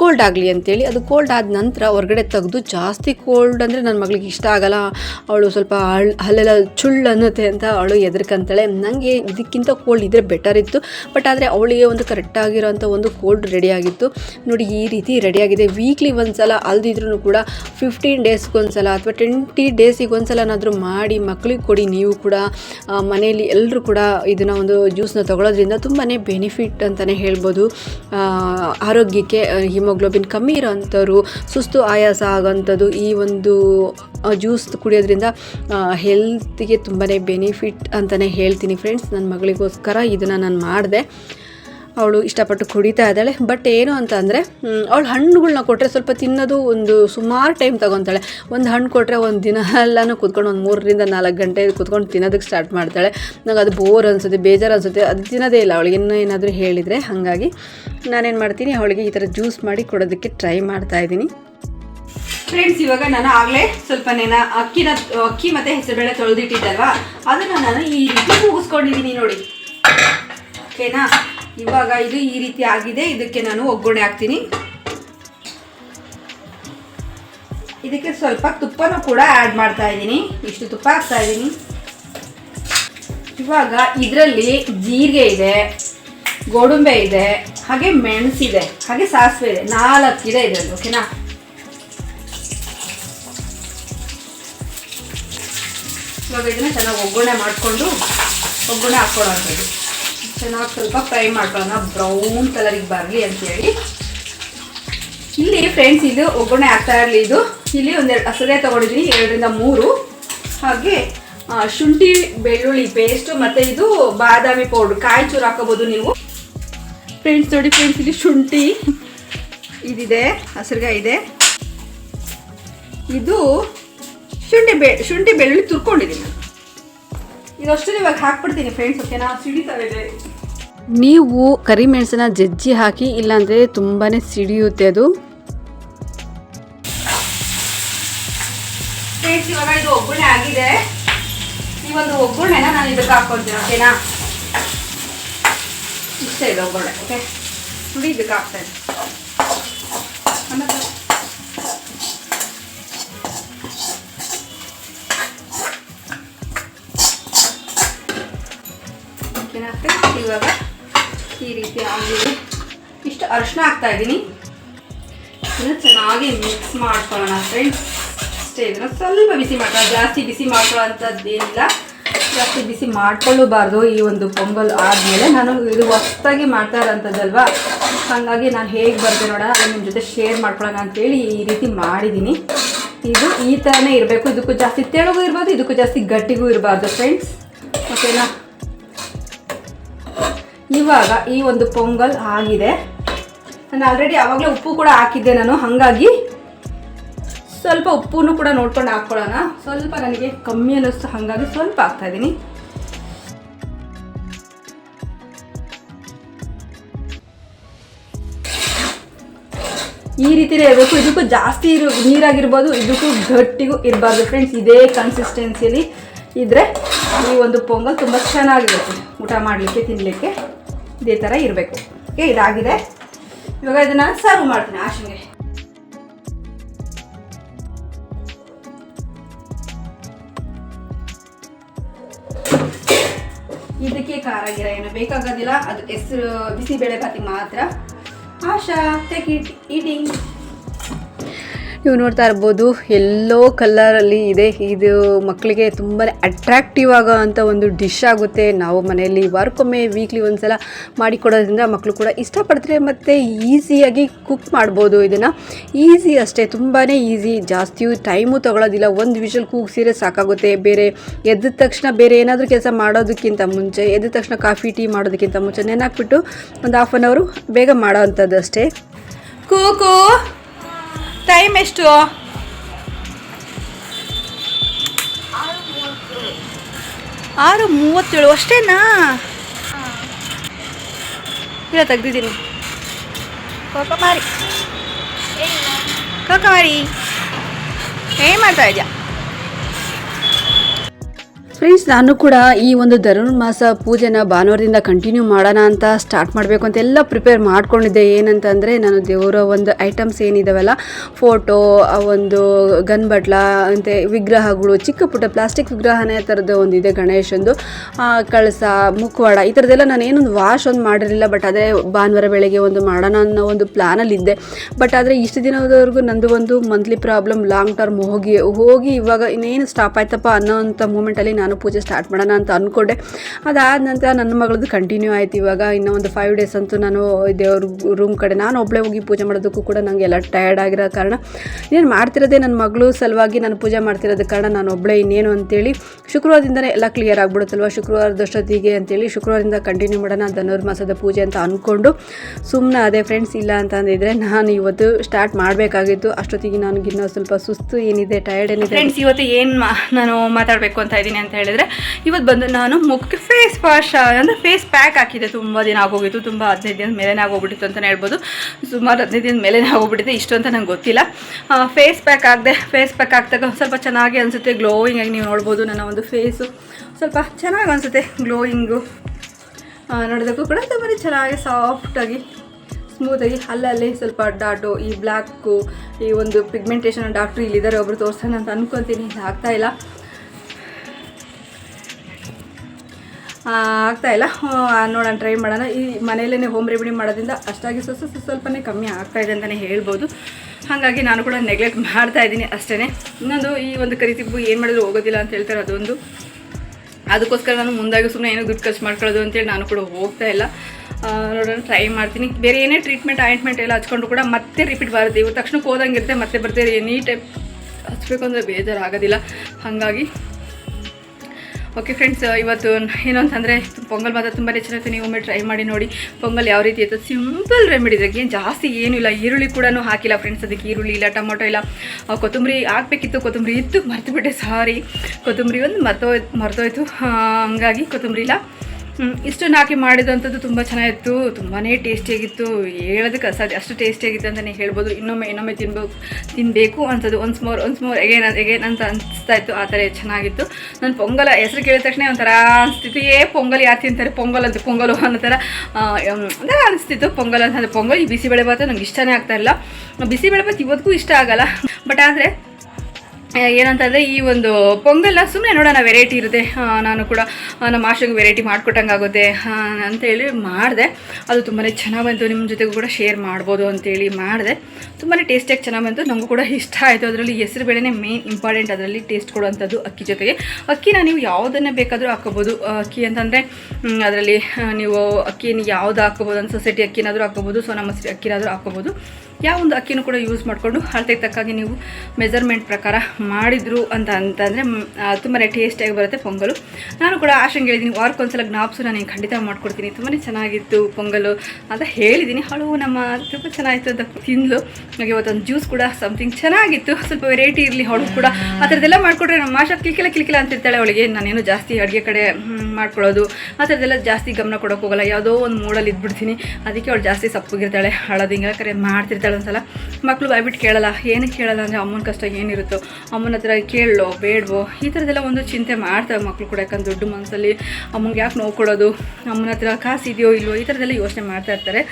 ಕೋಲ್ಡ್ ಆಗಲಿ ಅಂತೇಳಿ, ಅದು ಕೋಲ್ಡ್ ಆದ ನಂತರ ಹೊರಗಡೆ ತೆಗೆದು ಜಾಸ್ತಿ ಕೋಲ್ಡ್ ಅಂದರೆ ನನ್ನ ಮಗಳಿಗೆ ಇಷ್ಟ ಆಗಲ್ಲ. ಅವಳು ಸ್ವಲ್ಪ ಹಳ್, ಹಲ್ಲೆಲ್ಲ ಚುಳ್ಳು ಅನ್ನುತ್ತೆ ಅಂತ ಅವಳು ಎದ್ರಕಂತಾಳೆ ನನಗೆ ಇದಕ್ಕಿಂತ ಕೋಲ್ಡ್ ಇದ್ದರೆ ಬೆಟರ್ ಇತ್ತು. ಬಟ್ ಆದರೆ ಅವಳಿಗೆ ಒಂದು ಕರೆಕ್ಟಾಗಿರೋಂಥ ಒಂದು ಕೋಲ್ಡ್ ರೆಡಿಯಾಗಿತ್ತು ನೋಡಿ, ಈ ರೀತಿ ರೆಡಿಯಾಗಿದೆ ವೀಕ್ಲಿ ಒಂದು ಸಲ ಅಲ್ದಿದ್ರೂ ಕೂಡ ಫಿಫ್ಟೀನ್ ಡೇಸ್ಗೆ ಸಲ ಅಥವಾ ಟ್ವೆಂಟಿ ಡೇಸಿಗೆ ಒಂದು ಸಲನಾದರೂ ಮಾಡಿ ಮಕ್ಕಳಿಗೆ ಕೊಡಿ ನೀವು ಕೂಡ. ಮನೆಯಲ್ಲಿ ಎಲ್ಲರೂ ಕೂಡ ಇದನ್ನು ಒಂದು ಜ್ಯೂಸ್ನ ತಗೊಳ್ಳೋದ್ರಿಂದ ತುಂಬಾ ಬೆನಿಫಿಟ್ ಅಂತಲೇ ಹೇಳ್ಬೋದು. ಆರೋಗ್ಯಕ್ಕೆ ಹಿಮೋಗ್ಲೋಬಿನ್ ಕಮ್ಮಿ ಇರೋವಂಥವ್ರು ಸುಸ್ತು ಆಯಾಸ ಆಗೋಂಥದ್ದು ಈ ಒಂದು ಜ್ಯೂಸ್ ಕುಡಿಯೋದ್ರಿಂದ ಹೆಲ್ತಿಗೆ ತುಂಬಾ ಬೆನಿಫಿಟ್ ಅಂತಲೇ ಹೇಳ್ತೀನಿ ಫ್ರೆಂಡ್ಸ್ ನನ್ನ ಮಗಳಿಗೋಸ್ಕರ ಇದನ್ನು ನಾನು ಮಾಡಿದೆ. ಅವಳು ಇಷ್ಟಪಟ್ಟು ಕುಡಿತಾ ಇದ್ದಾಳೆ. ಬಟ್ ಏನು ಅಂತ ಅಂದರೆ ಅವಳು ಹಣ್ಣುಗಳನ್ನ ಕೊಟ್ಟರೆ ಸ್ವಲ್ಪ ತಿನ್ನೋದು ಒಂದು ಸುಮಾರು ಟೈಮ್ ತಗೊತಾಳೆ. ಒಂದು ಹಣ್ಣು ಕೊಟ್ಟರೆ ಒಂದು ದಿನ ಎಲ್ಲನೂ ಕೂತ್ಕೊಂಡು ಒಂದು ಮೂರರಿಂದ ನಾಲ್ಕು ಗಂಟೆ ಕೂತ್ಕೊಂಡು ತಿನ್ನೋದಕ್ಕೆ ಸ್ಟಾರ್ಟ್ ಮಾಡ್ತಾಳೆ. ನಂಗೆ ಅದು ಬೋರ್ ಅನಿಸುತ್ತೆ, ಬೇಜಾರು ಅನಿಸುತ್ತೆ. ಅದು ತಿನ್ನೋದೇ ಇಲ್ಲ ಅವಳಿಗೆ. ಇನ್ನೂ ಏನಾದರೂ ಹೇಳಿದರೆ ಹಾಗಾಗಿ ನಾನೇನು ಮಾಡ್ತೀನಿ, ಅವಳಿಗೆ ಈ ಥರ ಜ್ಯೂಸ್ ಮಾಡಿ ಕೊಡೋದಕ್ಕೆ ಟ್ರೈ ಮಾಡ್ತಾ ಇದ್ದೀನಿ. ಫ್ರೆಂಡ್ಸ್ ಇವಾಗ ನಾನು ಆಗಲೇ ಸ್ವಲ್ಪ ನೆನ ಅಕ್ಕಿನ, ಅಕ್ಕಿ ಮತ್ತು ಹೆಸರುಬೇಳೆ ತೊಳೆದಿಟ್ಟಿದ್ದಲ್ವಾ? ಅದನ್ನು ನಾನು ಈ ರೀತಿ ಮುಗಿಸ್ಕೊಂಡಿದ್ದೀನಿ ನೋಡಿ. ಓಕೆನಾ ಇವಾಗ ಇದು ಈ ರೀತಿ ಆಗಿದೆ. ಇದಕ್ಕೆ ನಾನು ಒಗ್ಗರಣೆ ಹಾಕ್ತೀನಿ. ಇದಕ್ಕೆ ಸ್ವಲ್ಪ ತುಪ್ಪನೂ ಕೂಡ ಆ್ಯಡ್ ಮಾಡ್ತಾ ಇದ್ದೀನಿ. ಇಷ್ಟು ತುಪ್ಪ ಹಾಕ್ತಾ ಇದ್ದೀನಿ. ಇವಾಗ ಇದರಲ್ಲಿ ಜೀರಿಗೆ ಇದೆ, ಗೋಡಂಬೆ ಇದೆ, ಹಾಗೆ ಮೆಣಸಿದೆ ಹಾಗೆ ಸಾಸಿವೆ ಇದೆ. ನಾಲ್ಕಿದೆ ಇದರಲ್ಲಿ ಓಕೆನಾ ಇವಾಗ ಇದನ್ನ ಚೆನ್ನಾಗಿ ಒಗ್ಗರಣೆ ಮಾಡಿಕೊಂಡು ಒಗ್ಗರಣೆ ಹಾಕ್ಕೊಳ್ಳೋವಂಥದ್ದು ಚೆನ್ನಾಗಿ ಸ್ವಲ್ಪ ಫ್ರೈ ಮಾಡ್ಕೊಳ್ಳೋಣ. ಬ್ರೌನ್ ಕಲರಿಗೆ ಬರಲಿ ಅಂತೇಳಿ. ಇಲ್ಲಿ ಫ್ರೆಂಡ್ಸ್ ಇದು ಒಗ್ಗರಣೆ ಆಗ್ತಾ ಇರಲಿ ಇದು. ಇಲ್ಲಿ ಒಂದೆರಡು ಹಸರೆ ತೊಗೊಂಡಿದ್ದೀನಿ, ಎರಡರಿಂದ ಮೂರು. ಹಾಗೆ ಶುಂಠಿ, ಬೆಳ್ಳುಳ್ಳಿ ಪೇಸ್ಟು ಮತ್ತು ಇದು ಬಾದಾಮಿ ಪೌಡ್ರ್ ಕಾಯಿ ಚೂರು ಹಾಕೋಬೋದು ನೀವು. ಫ್ರೆಂಡ್ಸ್ ನೋಡಿ ಫ್ರೆಂಡ್ಸ್ ಇಲ್ಲಿ ಶುಂಠಿ ಇದಿದೆ ಹಸಿರುಗಾಯಿ ಇದೆ. ಇದು ಶುಂಠಿ ಬೆ, ಶುಂಠಿ ಬೆಳ್ಳುಳ್ಳಿ ತುರ್ಕೊಂಡಿದ್ದೀನಿ. ಇದಷ್ಟು ಇವಾಗ ಹಾಕ್ಬಿಡ್ತೀನಿ ಫ್ರೆಂಡ್ಸ್ ಓಕೆನಾ? ಸಿಡಿತಾವಿದೆ ನೀವು ಕರಿಮೆಣಸನ್ನ ಜಜ್ಜಿ ಹಾಕಿ, ಇಲ್ಲಾಂದರೆ ತುಂಬಾ ಸಿಡಿಯುತ್ತೆ ಅದು. ಇವಾಗ ಇದು ಒಗ್ಗರಣೆ ಆಗಿದೆ. ಈ ಒಂದು ಒಗ್ಗರಣೆನ ನಾನು ಇದಕ್ಕೆ ಹಾಕ್ಕೊಳ್ತೀನಿ ಓಕೆನಾ ಇಷ್ಟೇ ಇದೆ ಒಗ್ಗರಣೆ ಓಕೆ ನೋಡಿ ಇದಕ್ಕೆ ಹಾಕ್ತಾ ಆಮೇಲೆ ಓಕೆನಾ ಇವಾಗ ಈ ರೀತಿ ಆಗಿದೆ ಇಷ್ಟು ಅರಿಶಿನ ಹಾಕ್ತಾ ಇದ್ದೀನಿ. ಇನ್ನು ಚೆನ್ನಾಗಿ ಮಿಕ್ಸ್ ಮಾಡ್ಕೊಳ್ಳೋಣ ಫ್ರೆಂಡ್ಸ್ ಅಷ್ಟೇ, ಇದನ್ನು ಸ್ವಲ್ಪ ಬಿಸಿ ಮಾಡ್ಕೊಳ್ಳೋಣ. ಜಾಸ್ತಿ ಬಿಸಿ ಮಾಡ್ಕೊಳ್ಳೋಂಥದ್ದು ಏನಿಲ್ಲ. ಜಾಸ್ತಿ ಬಿಸಿ ಮಾಡ್ಕೊಳ್ಳಬಾರ್ದು ಈ ಒಂದು ಪೊಂಗಲ್ ಆದಮೇಲೆ. ನಾನು ಇದು ಹೊಸ್ದಾಗಿ ಮಾಡ್ತಾ ಇರೋಂಥದ್ದಲ್ವಾ? ಹಾಗಾಗಿ ನಾನು ಹೇಗೆ ಬರ್ತೇನೆ ನೋಡೋಣ. ಅದು ನಿಮ್ಮ ಜೊತೆ ಶೇರ್ ಮಾಡ್ಕೊಳ್ಳೋಣ ಅಂತೇಳಿ ಈ ರೀತಿ ಮಾಡಿದ್ದೀನಿ. ಇದು ಈ ಥರನೇ ಇರಬೇಕು. ಇದಕ್ಕೂ ಜಾಸ್ತಿ ತೆಳಗೂ ಇರ್ಬೋದು, ಇದಕ್ಕೂ ಜಾಸ್ತಿ ಗಟ್ಟಿಗೂ ಇರಬಾರ್ದು ಫ್ರೆಂಡ್ಸ್ ಓಕೆನಾ ಇವಾಗ ಈ ಒಂದು ಪೊಂಗಲ್ ಆಗಿದೆ. ನಾನು ಆಲ್ರೆಡಿ ಆವಾಗಲೇ ಉಪ್ಪು ಕೂಡ ಹಾಕಿದ್ದೆ ನಾನು, ಹಾಗಾಗಿ ಸ್ವಲ್ಪ ಉಪ್ಪನ್ನು ಕೂಡ ನೋಡ್ಕೊಂಡು ಹಾಕ್ಕೊಳ್ಳೋಣ. ಸ್ವಲ್ಪ ನನಗೆ ಕಮ್ಮಿ ಅನ್ನಿಸ್ತು, ಹಾಗಾಗಿ ಸ್ವಲ್ಪ ಹಾಕ್ತಾಯಿದ್ದೀನಿ ಈ ರೀತಿನೇ ಇರಬೇಕು. ಇದಕ್ಕೂ ಜಾಸ್ತಿ ಇರು, ನೀರಾಗಿರ್ಬೋದು, ಇದಕ್ಕೂ ಗಟ್ಟಿಗೂ ಇರಬಾರ್ದು ಫ್ರೆಂಡ್ಸ್ ಇದೇ ಕನ್ಸಿಸ್ಟೆನ್ಸಿಯಲ್ಲಿ ಇದ್ದರೆ ಈ ಒಂದು ಪೊಂಗಲ್ ತುಂಬ ಚೆನ್ನಾಗಿರುತ್ತೆ. ಊಟ ಮಾಡಲಿಕ್ಕೆ ತಿನ್ನಲಿಕ್ಕೆ ಇದೇ ಥರ ಇರಬೇಕು. ಓಕೆ ಇದಾಗಿದೆ. ಇವಾಗ ಇದನ್ನು ಸರ್ವ್ ಮಾಡ್ತೀನಿ ಆಶಿಗೆ ಇದಕ್ಕೆ ಖಾರ ಗಿರ ಏನು ಬೇಕಾಗೋದಿಲ್ಲ. ಅದು ಹೆಸರು ಬಿಸಿಬೇಳೆ ಬಾತಿ ಮಾತ್ರ. ಆಶಾ ಟೇಕ್ ಇಟ್ ಈಟಿಂಗ್ ನೀವು ನೋಡ್ತಾ ಇರ್ಬೋದು, ಎಲ್ಲೋ ಕಲ್ಲರಲ್ಲಿ ಇದೆ. ಇದು ಮಕ್ಕಳಿಗೆ ತುಂಬಾ ಅಟ್ರಾಕ್ಟಿವ್ ಆಗೋ ಅಂಥ ಒಂದು ಡಿಶ್ ಆಗುತ್ತೆ. ನಾವು ಮನೆಯಲ್ಲಿ ವಾರಕ್ಕೊಮ್ಮೆ ವೀಕ್ಲಿ ಒಂದ್ಸಲ ಮಾಡಿಕೊಡೋದ್ರಿಂದ ಮಕ್ಕಳು ಕೂಡ ಇಷ್ಟಪಡ್ತಾರೆ ಮತ್ತು ಈಸಿಯಾಗಿ ಕುಕ್ ಮಾಡ್ಬೋದು ಇದನ್ನು. ಈಸಿ ಅಷ್ಟೇ ತುಂಬಾ ಈಸಿ ಜಾಸ್ತಿಯೂ ಟೈಮು ತೊಗೊಳೋದಿಲ್ಲ. ಒಂದು ವಿಷಲ್ ಕೂಗಿಸಿದ್ರೆ ಸಾಕಾಗುತ್ತೆ. ಬೇರೆ ಎದ್ದ ತಕ್ಷಣ ಬೇರೆ ಏನಾದರೂ ಕೆಲಸ ಮಾಡೋದಕ್ಕಿಂತ ಮುಂಚೆ, ಎದ್ದ ತಕ್ಷಣ ಕಾಫಿ, ಟೀ ಮಾಡೋದಕ್ಕಿಂತ ಮುಂಚೆ ನೆನಾಕ್ಬಿಟ್ಟು ಒಂದು ಹಾಫ್ ಆನ್ ಅವರು ಬೇಗ ಮಾಡೋ ಅಂಥದ್ದು ಅಷ್ಟೇ ಕೂಕು ಟೈಮ್ ಎಷ್ಟು? ಆರು ಮೂವತ್ತೇಳು ಅಷ್ಟೇನಾ? ಇಲ್ಲ ತೆಗ್ದಿದ್ದೀನಿ. ಕೋಕ ಮಾರಿ ಕೋಕ ಮಾರಿ ಏನು ಮಾಡ್ತಾ ಇದೆಯಾ? ಫ್ರೆಂಡ್ಸ್ ನಾನು ಕೂಡ ಈ ಒಂದು ಧನುರ್ಮಾಸ ಪೂಜೆನ ಭಾನುವಾರದಿಂದ ಕಂಟಿನ್ಯೂ ಮಾಡೋಣ ಅಂತ ಸ್ಟಾರ್ಟ್ ಮಾಡಬೇಕು ಅಂತ ಎಲ್ಲ ಪ್ರಿಪೇರ್ ಮಾಡ್ಕೊಂಡಿದ್ದೆ. ಏನಂತಂದರೆ ನಾನು ದೇವರ ಒಂದು ಐಟಮ್ಸ್ ಏನಿದಾವಲ್ಲ ಫೋಟೋ ಆ ಒಂದು ಗನ್ ಬಟ್ಲ ಅಂತೆ ವಿಗ್ರಹಗಳು, ಚಿಕ್ಕ ಪುಟ್ಟ ಪ್ಲಾಸ್ಟಿಕ್ ವಿಗ್ರಹನೇ ಥರದ್ದು ಇದೆ ಗಣೇಶಂದು. ಕಳಸ, ಮುಖವಾಡ, ಈ ಥರದ್ದೆಲ್ಲ ನಾನು ಏನೊಂದು ವಾಶ್ ಒಂದು ಮಾಡಿರಲಿಲ್ಲ ಬಟ್ ಅದೇ ಭಾನುವಾರ ಬೆಳಗ್ಗೆ ಒಂದು ಮಾಡೋಣ ಅನ್ನೋ ಒಂದು ಪ್ಲ್ಯಾನಲ್ಲಿದ್ದೆ ಬಟ್ ಆದರೆ ಇಷ್ಟು ದಿನದವರೆಗೂ ನಂದು ಒಂದು ಮಂತ್ಲಿ ಪ್ರಾಬ್ಲಮ್ ಲಾಂಗ್ ಟರ್ಮ್ ಹೋಗಿ ಹೋಗಿ ಇವಾಗ ಇನ್ನೇನು ಸ್ಟಾಪ್ ಆಯ್ತಪ್ಪ ಅನ್ನೋಂಥ ಮೂಮೆಂಟಲ್ಲಿ ನಾನು ಪೂಜೆ ಸ್ಟಾರ್ಟ್ ಮಾಡೋಣ ಅಂತ ಅಂದ್ಕೊಂಡೆ ಅದಾದ ನಂತರ ನನ್ನ ಮಗಳದ್ದು ಕಂಟಿನ್ಯೂ ಆಯ್ತು ಇವಾಗ. ಇನ್ನೂ ಒಂದು ಫೈವ್ ಡೇಸ್ ಅಂತೂ ನಾನು ದೇವ್ರ ರೂಮ್ ಕಡೆ ನಾನು ಒಬ್ಬಳೇ ಹೋಗಿ ಪೂಜೆ ಮಾಡೋದಕ್ಕೂ ಕೂಡ ನನಗೆ ಎಲ್ಲ ಟಯರ್ಡ್ ಆಗಿರೋ ಕಾರಣ ಏನು ಮಾಡ್ತಿರೋದೇ ನನ್ನ ಮಗಳು ಸಲುವಾಗಿ ನಾನು ಪೂಜೆ ಮಾಡ್ತಿರೋದ ಕಾರಣ ನಾನು ಒಬ್ಬಳೇ ಇನ್ನೇನು ಅಂತೇಳಿ ಶುಕ್ರವಾರದಿಂದನೇ ಎಲ್ಲ ಕ್ಲಿಯರ್ ಆಗ್ಬಿಡುತ್ತಲ್ವ? ಶುಕ್ರವಾರದಷ್ಟೊತ್ತಿಗೆ ಅಂತೇಳಿ ಶುಕ್ರವಾರದಿಂದ ಕಂಟಿನ್ಯೂ ಮಾಡೋಣ ಧನುರ್ಮಾಸದ ಪೂಜೆ ಅಂತ ಅಂದ್ಕೊಂಡು ಸುಮ್ಮನೆ ಅದೇ ಫ್ರೆಂಡ್ಸ್ ಇಲ್ಲ ಅಂತ ಅಂದಿದ್ರೆ ನಾನು ಇವತ್ತು ಸ್ಟಾರ್ಟ್ ಮಾಡಬೇಕಾಗಿತ್ತು. ಅಷ್ಟೊತ್ತಿಗೆ ನನಗೆ ಇನ್ನೂ ಸ್ವಲ್ಪ ಸುಸ್ತು ಏನಿದೆ ಟಯರ್ಡ್ ಏನಿದೆ ಫ್ರೆಂಡ್ಸ್ ಇವತ್ತು ಏನು ನಾನು ಮಾತಾಡಬೇಕು ಅಂತ ಇದ್ದೀನಿ ಅಂತ ಹೇಳಿದ್ರೆ ಇವತ್ತು ಬಂದು ನಾನು ಮುಖಕ್ಕೆ ಫೇಸ್ ವಾಶ್ ಅಂದರೆ ಫೇಸ್ ಪ್ಯಾಕ್ ಹಾಕಿದೆ. ತುಂಬ ದಿನ ಆಗೋಗಿತ್ತು, ತುಂಬ ಹದಿನೈದು ದಿನದ ಮೇಲೇ ಆಗೋಗ್ಬಿಟ್ಟಿತ್ತು ಅಂತಲೇ ಹೇಳ್ಬೋದು. ಸುಮಾರು ಹದಿನೈದು ದಿನದ ಮೇಲೆ ಆಗೋಗ್ಬಿಟ್ಟಿದೆ, ಇಷ್ಟು ಅಂತ ನಂಗೆ ಗೊತ್ತಿಲ್ಲ. ಫೇಸ್ ಪ್ಯಾಕ್ ಆಗದೆ ಫೇಸ್ ಪ್ಯಾಕ್ ಹಾಕಿದಾಗ ಸ್ವಲ್ಪ ಚೆನ್ನಾಗಿ ಅನಿಸುತ್ತೆ ಗ್ಲೋಯಿಂಗ್ ಆಗಿ ನೀವು ನೋಡ್ಬೋದು ನನ್ನ ಒಂದು ಫೇಸು ಸ್ವಲ್ಪ ಚೆನ್ನಾಗಿ ಅನಿಸುತ್ತೆ ಗ್ಲೋಯಿಂಗು ನೋಡೋದಕ್ಕೂ ಕೂಡ ತುಂಬಾ ಚೆನ್ನಾಗಿ ಸಾಫ್ಟಾಗಿ ಸ್ಮೂತಾಗಿ ಅಲ್ಲಲ್ಲಿ ಸ್ವಲ್ಪ ಡಾಟು, ಈ ಬ್ಲ್ಯಾಕು ಈ ಒಂದು ಪಿಗ್ಮೆಂಟೇಷನ್ ಡಾಕ್ಟ್ರು ಇಲ್ಲಿದ್ದಾರೆ, ಒಬ್ರು ತೋರಿಸ್ತಾನೆ ಅಂತ ಅನ್ಕೊತೀನಿ ಇದು ಆಗ್ತಾ ಇಲ್ಲ. ಆ, ಆಗ್ತಾ ಇಲ್ಲ. ಆ, ನೋಡೋಣ ಟ್ರೈ ಮಾಡೋಣ. ಈ ಮನೆಯಲ್ಲೇ ಹೋಮ್ ರೆಮಿಡಿ ಮಾಡೋದ್ರಿಂದ ಅಷ್ಟಾಗಿ ಸ್ವಲ್ಪ ಸ್ವಲ್ಪ ಸ್ವಲ್ಪನೇ ಕಮ್ಮಿ ಆಗ್ತಾ ಇದೆ ಅಂತಲೇ ಹೇಳ್ಬೋದು. ಹಾಗಾಗಿ ನಾನು ಕೂಡ ನೆಗ್ಲೆಕ್ಟ್ ಮಾಡ್ತಾ ಇದ್ದೀನಿ ಅಷ್ಟೇ ಇನ್ನೊಂದು ಈ ಒಂದು ಕರಿತಿಬ್ಬು ಏನು ಮಾಡಿದ್ರು ಹೋಗೋದಿಲ್ಲ ಅಂತ ಹೇಳ್ತಾರೆ ಅದೊಂದು. ಅದಕ್ಕೋಸ್ಕರ ನಾನು ಮುಂದಾಗಿ ಸುಮ್ಮನೆ ಏನೋ ದುಡ್ಡು ಖರ್ಚು ಮಾಡ್ಕೊಳ್ಳೋದು ಅಂತೇಳಿ ನಾನು ಕೂಡ ಹೋಗ್ತಾ ಇಲ್ಲ. ನೋಡೋಣ ಟ್ರೈ ಮಾಡ್ತೀನಿ. ಬೇರೆ ಏನೇ ಟ್ರೀಟ್ಮೆಂಟ್ ಆಯಿಂಟ್ಮೆಂಟ್ ಎಲ್ಲ ಹಚ್ಕೊಂಡು ಕೂಡ ಮತ್ತೆ ರಿಪೀಟ್ ಬರುತ್ತೆ ಇವತ್ತು ತಕ್ಷಣಕ್ಕೆ ಹೋದಂಗಿರುತ್ತೆ ಮತ್ತೆ ಬರ್ತೀರಿ ಎನಿ ಟೈಪ್ ಹಚ್ಬೇಕು ಅಂದರೆ ಬೇಜಾರಾಗೋದಿಲ್ಲ. ಹಾಗಾಗಿ ಓಕೆ ಫ್ರೆಂಡ್ಸ್ ಇವತ್ತು ಏನು ಪೊಂಗಲ್ ಮಾತ್ರ ತುಂಬ ಚೆನ್ನಾಗಿತ್ತು. ನೀವು ಒಮ್ಮೆ ಟ್ರೈ ಮಾಡಿ ನೋಡಿ ಪೊಂಗಲ್ ಯಾವ ರೀತಿ ಇತ್ತು ಸಿಂಪಲ್ ರೆಮಿಡಿ ಏನು ಜಾಸ್ತಿ ಏನೂ ಇಲ್ಲ. ಈರುಳ್ಳಿ ಕೂಡ ಹಾಕಿಲ್ಲ ಫ್ರೆಂಡ್ಸ್ ಅದಕ್ಕೆ ಈರುಳ್ಳಿ ಇಲ್ಲ, ಟೊಮೊಟೊ ಇಲ್ಲ. ಕೊತ್ತಂಬರಿ ಹಾಕ್ಬೇಕಿತ್ತು, ಕೊತ್ತಂಬರಿ ಇತ್ತು, ಮರ್ತುಬಿಟ್ಟೆ ಸಾರಿ ಕೊತ್ತಂಬರಿ ಒಂದು ಮರ್ತೋಯ್ತು. ಮರ್ತೋಯ್ತು ಹಂಗಾಗಿ ಕೊತ್ತಂಬರಿ ಇಲ್ಲ. ಇಷ್ಟನ್ನು ಹಾಕಿ ಮಾಡಿದಂಥದ್ದು ತುಂಬ ಚೆನ್ನಾಗಿತ್ತು ತುಂಬಾ ಟೇಸ್ಟಿಯಾಗಿತ್ತು. ಹೇಳೋದಕ್ಕೆ ಅಸಾಧ್ಯ, ಅಷ್ಟು ಟೇಸ್ಟಿಯಾಗಿತ್ತು ಅಂತಲೇ ಹೇಳ್ಬೋದು. ಇನ್ನೊಮ್ಮೆ ಇನ್ನೊಮ್ಮೆ ತಿನ್ಬೇಕು ತಿನ್ನಬೇಕು ಅಂತದ್ದು once more once more again again ಅಂತ ಅನಿಸ್ತಾ ಇತ್ತು, ಆ ಥರ ಚೆನ್ನಾಗಿತ್ತು. ನಾನು ಪೊಂಗಲ, ಹೆಸರು ಕೇಳಿದ ತಕ್ಷಣ ಒಂಥರ ಅನಿಸ್ತಿತ್ತು. ಏ, ಪೊಂಗಲ್ ಯಾರು ತಿಂತಾರೆ? ಪೊಂಗಲ್ ಅಂತ, ಪೊಂಗಲು ಅನ್ನೋ ಥರ ಅಂದರೆ ಅನಿಸ್ತಿತ್ತು. ಪೊಂಗಲ್ ಅಂತಂದರೆ ಪೊಂಗಲ್, ಈ ಬಿಸಿಬೇಳೆ ಭಾತ ನಂಗೆ ಇಷ್ಟನೇ ಆಗ್ತಾ ಇಲ್ಲ. ಬಿಸಿಬೇಳೆ ಭಾತ್ ಇವತ್ತಿಗೂ ಇಷ್ಟ ಆಗಲ್ಲ. ಬಟ್ ಆದರೆ ಏನಂತಂದರೆ ಈ ಒಂದು ಪೊಂಗಲ್ಲ ಸುಮ್ಮನೆ ನೋಡೋಣ ವೆರೈಟಿ ಇರುತ್ತೆ. ನಾನು ಕೂಡ ನಮ್ಮ ಆಶೆಗೆ ವೆರೈಟಿ ಮಾಡಿಕೊಟ್ಟಂಗೆ ಆಗುತ್ತೆ ಆ, ಅಂತೇಳಿ ಮಾಡಿದೆ. ಅದು ತುಂಬಾ ಚೆನ್ನಾಗಿ ಬಂತು. ನಿಮ್ಮ ಜೊತೆಗೂ ಕೂಡ ಶೇರ್ ಮಾಡ್ಬೋದು ಅಂತೇಳಿ ಮಾಡಿದೆ. ತುಂಬಾ ಟೇಸ್ಟಿಯಾಗಿ ಚೆನ್ನಾಗಿ ಬಂತು? ನಮಗೂ ಕೂಡ ಇಷ್ಟ ಆಯಿತು. ಅದರಲ್ಲಿ ಹೆಸರು ಬೇಳೆನೇ ಮೇನ್ ಇಂಪಾರ್ಟೆಂಟ್ ಅದರಲ್ಲಿ ಟೇಸ್ಟ್ ಕೊಡುವಂಥದ್ದು ಅಕ್ಕಿ ಜೊತೆಗೆ. ಅಕ್ಕಿನ ನೀವು ಯಾವುದನ್ನೇ ಬೇಕಾದರೂ ಹಾಕೋಬೋದು ಅಕ್ಕಿ ಅಂತಂದರೆ ಅದರಲ್ಲಿ ನೀವು ಅಕ್ಕಿನ ಯಾವ್ದು ಹಾಕೋಬೋದು ಅಂತ ಸೊಸೈಟಿ ಅಕ್ಕಿನಾದರೂ ಹಾಕೋಬೋದು ಸೋನಾ ಮಸೂರಿ ಅಕ್ಕಿನಾದರೂ ಹಾಕೋಬೋದು ಯಾವೊಂದು ಅಕ್ಕಿನೂ ಕೂಡ ಯೂಸ್ ಮಾಡಿಕೊಂಡು ಅಳತೆಗೆ ತಕ್ಕಾಗಿ ನೀವು ಮೆಜರ್ಮೆಂಟ್ ಪ್ರಕಾರ ಮಾಡಿದ್ರು ಅಂತ ಅಂತಂದರೆ ತುಂಬಾ ಟೇಸ್ಟಿಯಾಗಿ ಬರುತ್ತೆ ಪೊಂಗಲು. ನಾನು ಕೂಡ ಆಶಂಗೆ ಹೇಳಿದ್ದೀನಿ ವಾರಕ್ಕೊಂದ್ಸಲ ಜ್ಞಾಪಿಸು ನಾನು ಖಂಡಿತ ಮಾಡ್ಕೊಡ್ತೀನಿ. ತುಂಬಾ ಚೆನ್ನಾಗಿತ್ತು ಪೊಂಗಲು ಅಂತ ಹೇಳಿದ್ದೀನಿ ಅವಳು ನಮ್ಮ, ತುಂಬ ಚೆನ್ನಾಗಿತ್ತು ಅಂತ ತಿಂದ್ಲು. ಹಾಗೆ ಇವತ್ತೊಂದು ಜ್ಯೂಸ್ ಕೂಡ ಸಮಥಿಂಗ್ ಚೆನ್ನಾಗಿತ್ತು. ಸ್ವಲ್ಪ ವೆರೈಟಿ ಇರಲಿ ಅವಳು ಕೂಡ. ಆ ಥರದ್ದೆಲ್ಲ ಮಾಡಿಕೊಟ್ರೆ ನಮ್ಮ ಮಾಷ ಕಿಲ್ಕಿಲ ಕಿಲ್ಕಿಲ ಅಂತಿರ್ತಾಳೆ ಅವಳಿಗೆ. ನಾನೇನು ಜಾಸ್ತಿ ಅಡುಗೆ ಕಡೆ ಮಾಡ್ಕೊಳ್ಳೋದು. ಆ ಥರದ್ದೆಲ್ಲ ಜಾಸ್ತಿ ಗಮನ ಕೊಡೋಕೆ ಹೋಗಲ್ಲ. ಯಾವುದೋ ಒಂದು ಮೂಡಲ್ಲಿ ಇದ್ಬಿಡ್ತೀನಿ. ಅದಕ್ಕೆ ಅವಳು ಜಾಸ್ತಿ ಸಪ್ಪಗಿರ್ತಾಳೆ. ಅಳೋದು ಹಿಂಗೆ ಕರೆ ಮಾಡ್ತಿರ್ತಾಳೆ ಒಂದ್ಸಲ. ಮಕ್ಕಳು ಬಾಯ್ಬಿಟ್ಟು ಕೇಳಲ್ಲ. ಏನಕ್ಕೆ ಕೇಳಲ್ಲ ಅಂದರೆ ಅಮ್ಮನ ಕಷ್ಟ ಏನಿರುತ್ತೋ ಅಮ್ಮನ ಹತ್ರ ಕೇಳೋ ಬೇಡವೋ, ಈ ಥರದ್ದೆಲ್ಲ ಒಂದು ಚಿಂತೆ ಮಾಡ್ತವೆ ಮಕ್ಕಳು ಕೂಡ. ಯಾಕಂದ್ರೆ ದುಡ್ಡು ಮನಸ್ಸಲ್ಲಿ ಅಮ್ಮಂಗೆ ಯಾಕೆ ನೋವು ಕೊಡೋದು? ಅಮ್ಮನ ಹತ್ರ ಕಾಸು ಇದೆಯೋ ಇಲ್ವೋ, ಈ ಥರದ್ದೆಲ್ಲ ಯೋಚನೆ ಮಾಡ್ತಾ ಇರ್ತಾರೆ.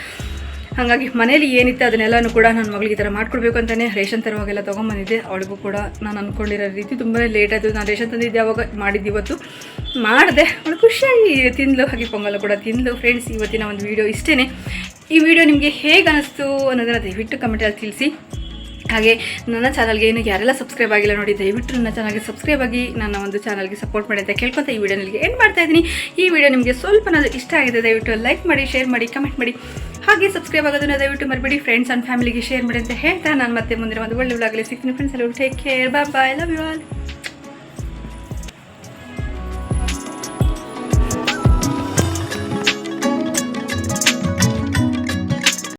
ಹಾಗಾಗಿ ಮನೇಲಿ ಏನಿತ್ತು ಅದನ್ನೆಲ್ಲನೂ ಕೂಡ ನನ್ನ ಮಗಳಿಗೆ ಈ ಥರ ಮಾಡ್ಕೊಡ್ಬೇಕು ಅಂತಲೇ ರೇಷನ್ ತರುವಾಗೆಲ್ಲ ತೊಗೊಂಬಂದಿದ್ದೆ. ಅವಳಿಗೂ ಕೂಡ ನಾನು ಅಂದ್ಕೊಂಡಿರೋ ರೀತಿ ತುಂಬಾ ಲೇಟ್ ಆಯಿತು. ನಾನು ರೇಷನ್ ತಂದಿದ್ದೆ ಯಾವಾಗ ಮಾಡಿದ್ದು ಇವತ್ತು. ಮಾಡಿದೆ. ಅವಳು ಖುಷಿಯಾಗಿ ತಿಂದ್ಲು. ಹಾಗೆ ಪೊಂಗಲ್ ಕೂಡ ತಿಂದು ಫ್ರೆಂಡ್ಸ್ ಇವತ್ತಿನ ಒಂದು ವೀಡಿಯೋ ಇಷ್ಟೇ ಈ ವಿಡಿಯೋ ನಿಮಗೆ ಹೇಗೆ ಅನ್ನಿಸ್ತು ಅನ್ನೋದನ್ನು ದಯವಿಟ್ಟು ಕಮೆಂಟಲ್ಲಿ ತಿಳಿಸಿ. ಹಾಗೆ ನನ್ನ ಚಾನಲ್ಗೆ ಏನು ಯಾರೆಲ್ಲ ಸಬ್ಸ್ಕ್ರೈಬ್ ಆಗಿಲ್ಲ ನೋಡಿ, ದಯವಿಟ್ಟು ನನ್ನ ಚಾನಲ್ಗೆ ಸಬ್ಸ್ಕ್ರೈಬ್ ಆಗಿ ನನ್ನ ಒಂದು ಚಾನಲ್ಗೆ ಸಪೋರ್ಟ್ ಮಾಡಿ ಅಂತ ಕೇಳ್ಕೊತ ಈ ವಿಡಿಯೋ ನಿಮಗೆ ಏನು ಮಾಡ್ತಾ ಇದ್ದೀನಿ. ಈ ವಿಡಿಯೋ ನಿಮಗೆ ಸ್ವಲ್ಪ ಇಷ್ಟ ಆಗಿದೆ, ದಯವಿಟ್ಟು ಲೈಕ್ ಮಾಡಿ ಶೇರ್ ಮಾಡಿ ಕಮೆಂಟ್ ಮಾಡಿ. ಹಾಗೆ ಸಬ್ಸ್ಕ್ರೈಬ್ ಆಗೋದನ್ನು ದಯವಿಟ್ಟು ಮರಿಬೇಡಿ. ಫ್ರೆಂಡ್ಸ್ ಆ್ಯಂಡ್ ಫ್ಯಾಮಿಲಿಗೆ ಶೇರ್ ಮಾಡಿ ಅಂತ ಹೇಳ್ತಾ ನಾನು ಮತ್ತೆ ಮುಂದಿನ ಒಂದು ಒಳ್ಳೆ ಸಿಗ್ತೀನಿ. ಫ್ರೆಂಡ್ಸ್ ಎಲ್ಲ take care bye bye love you all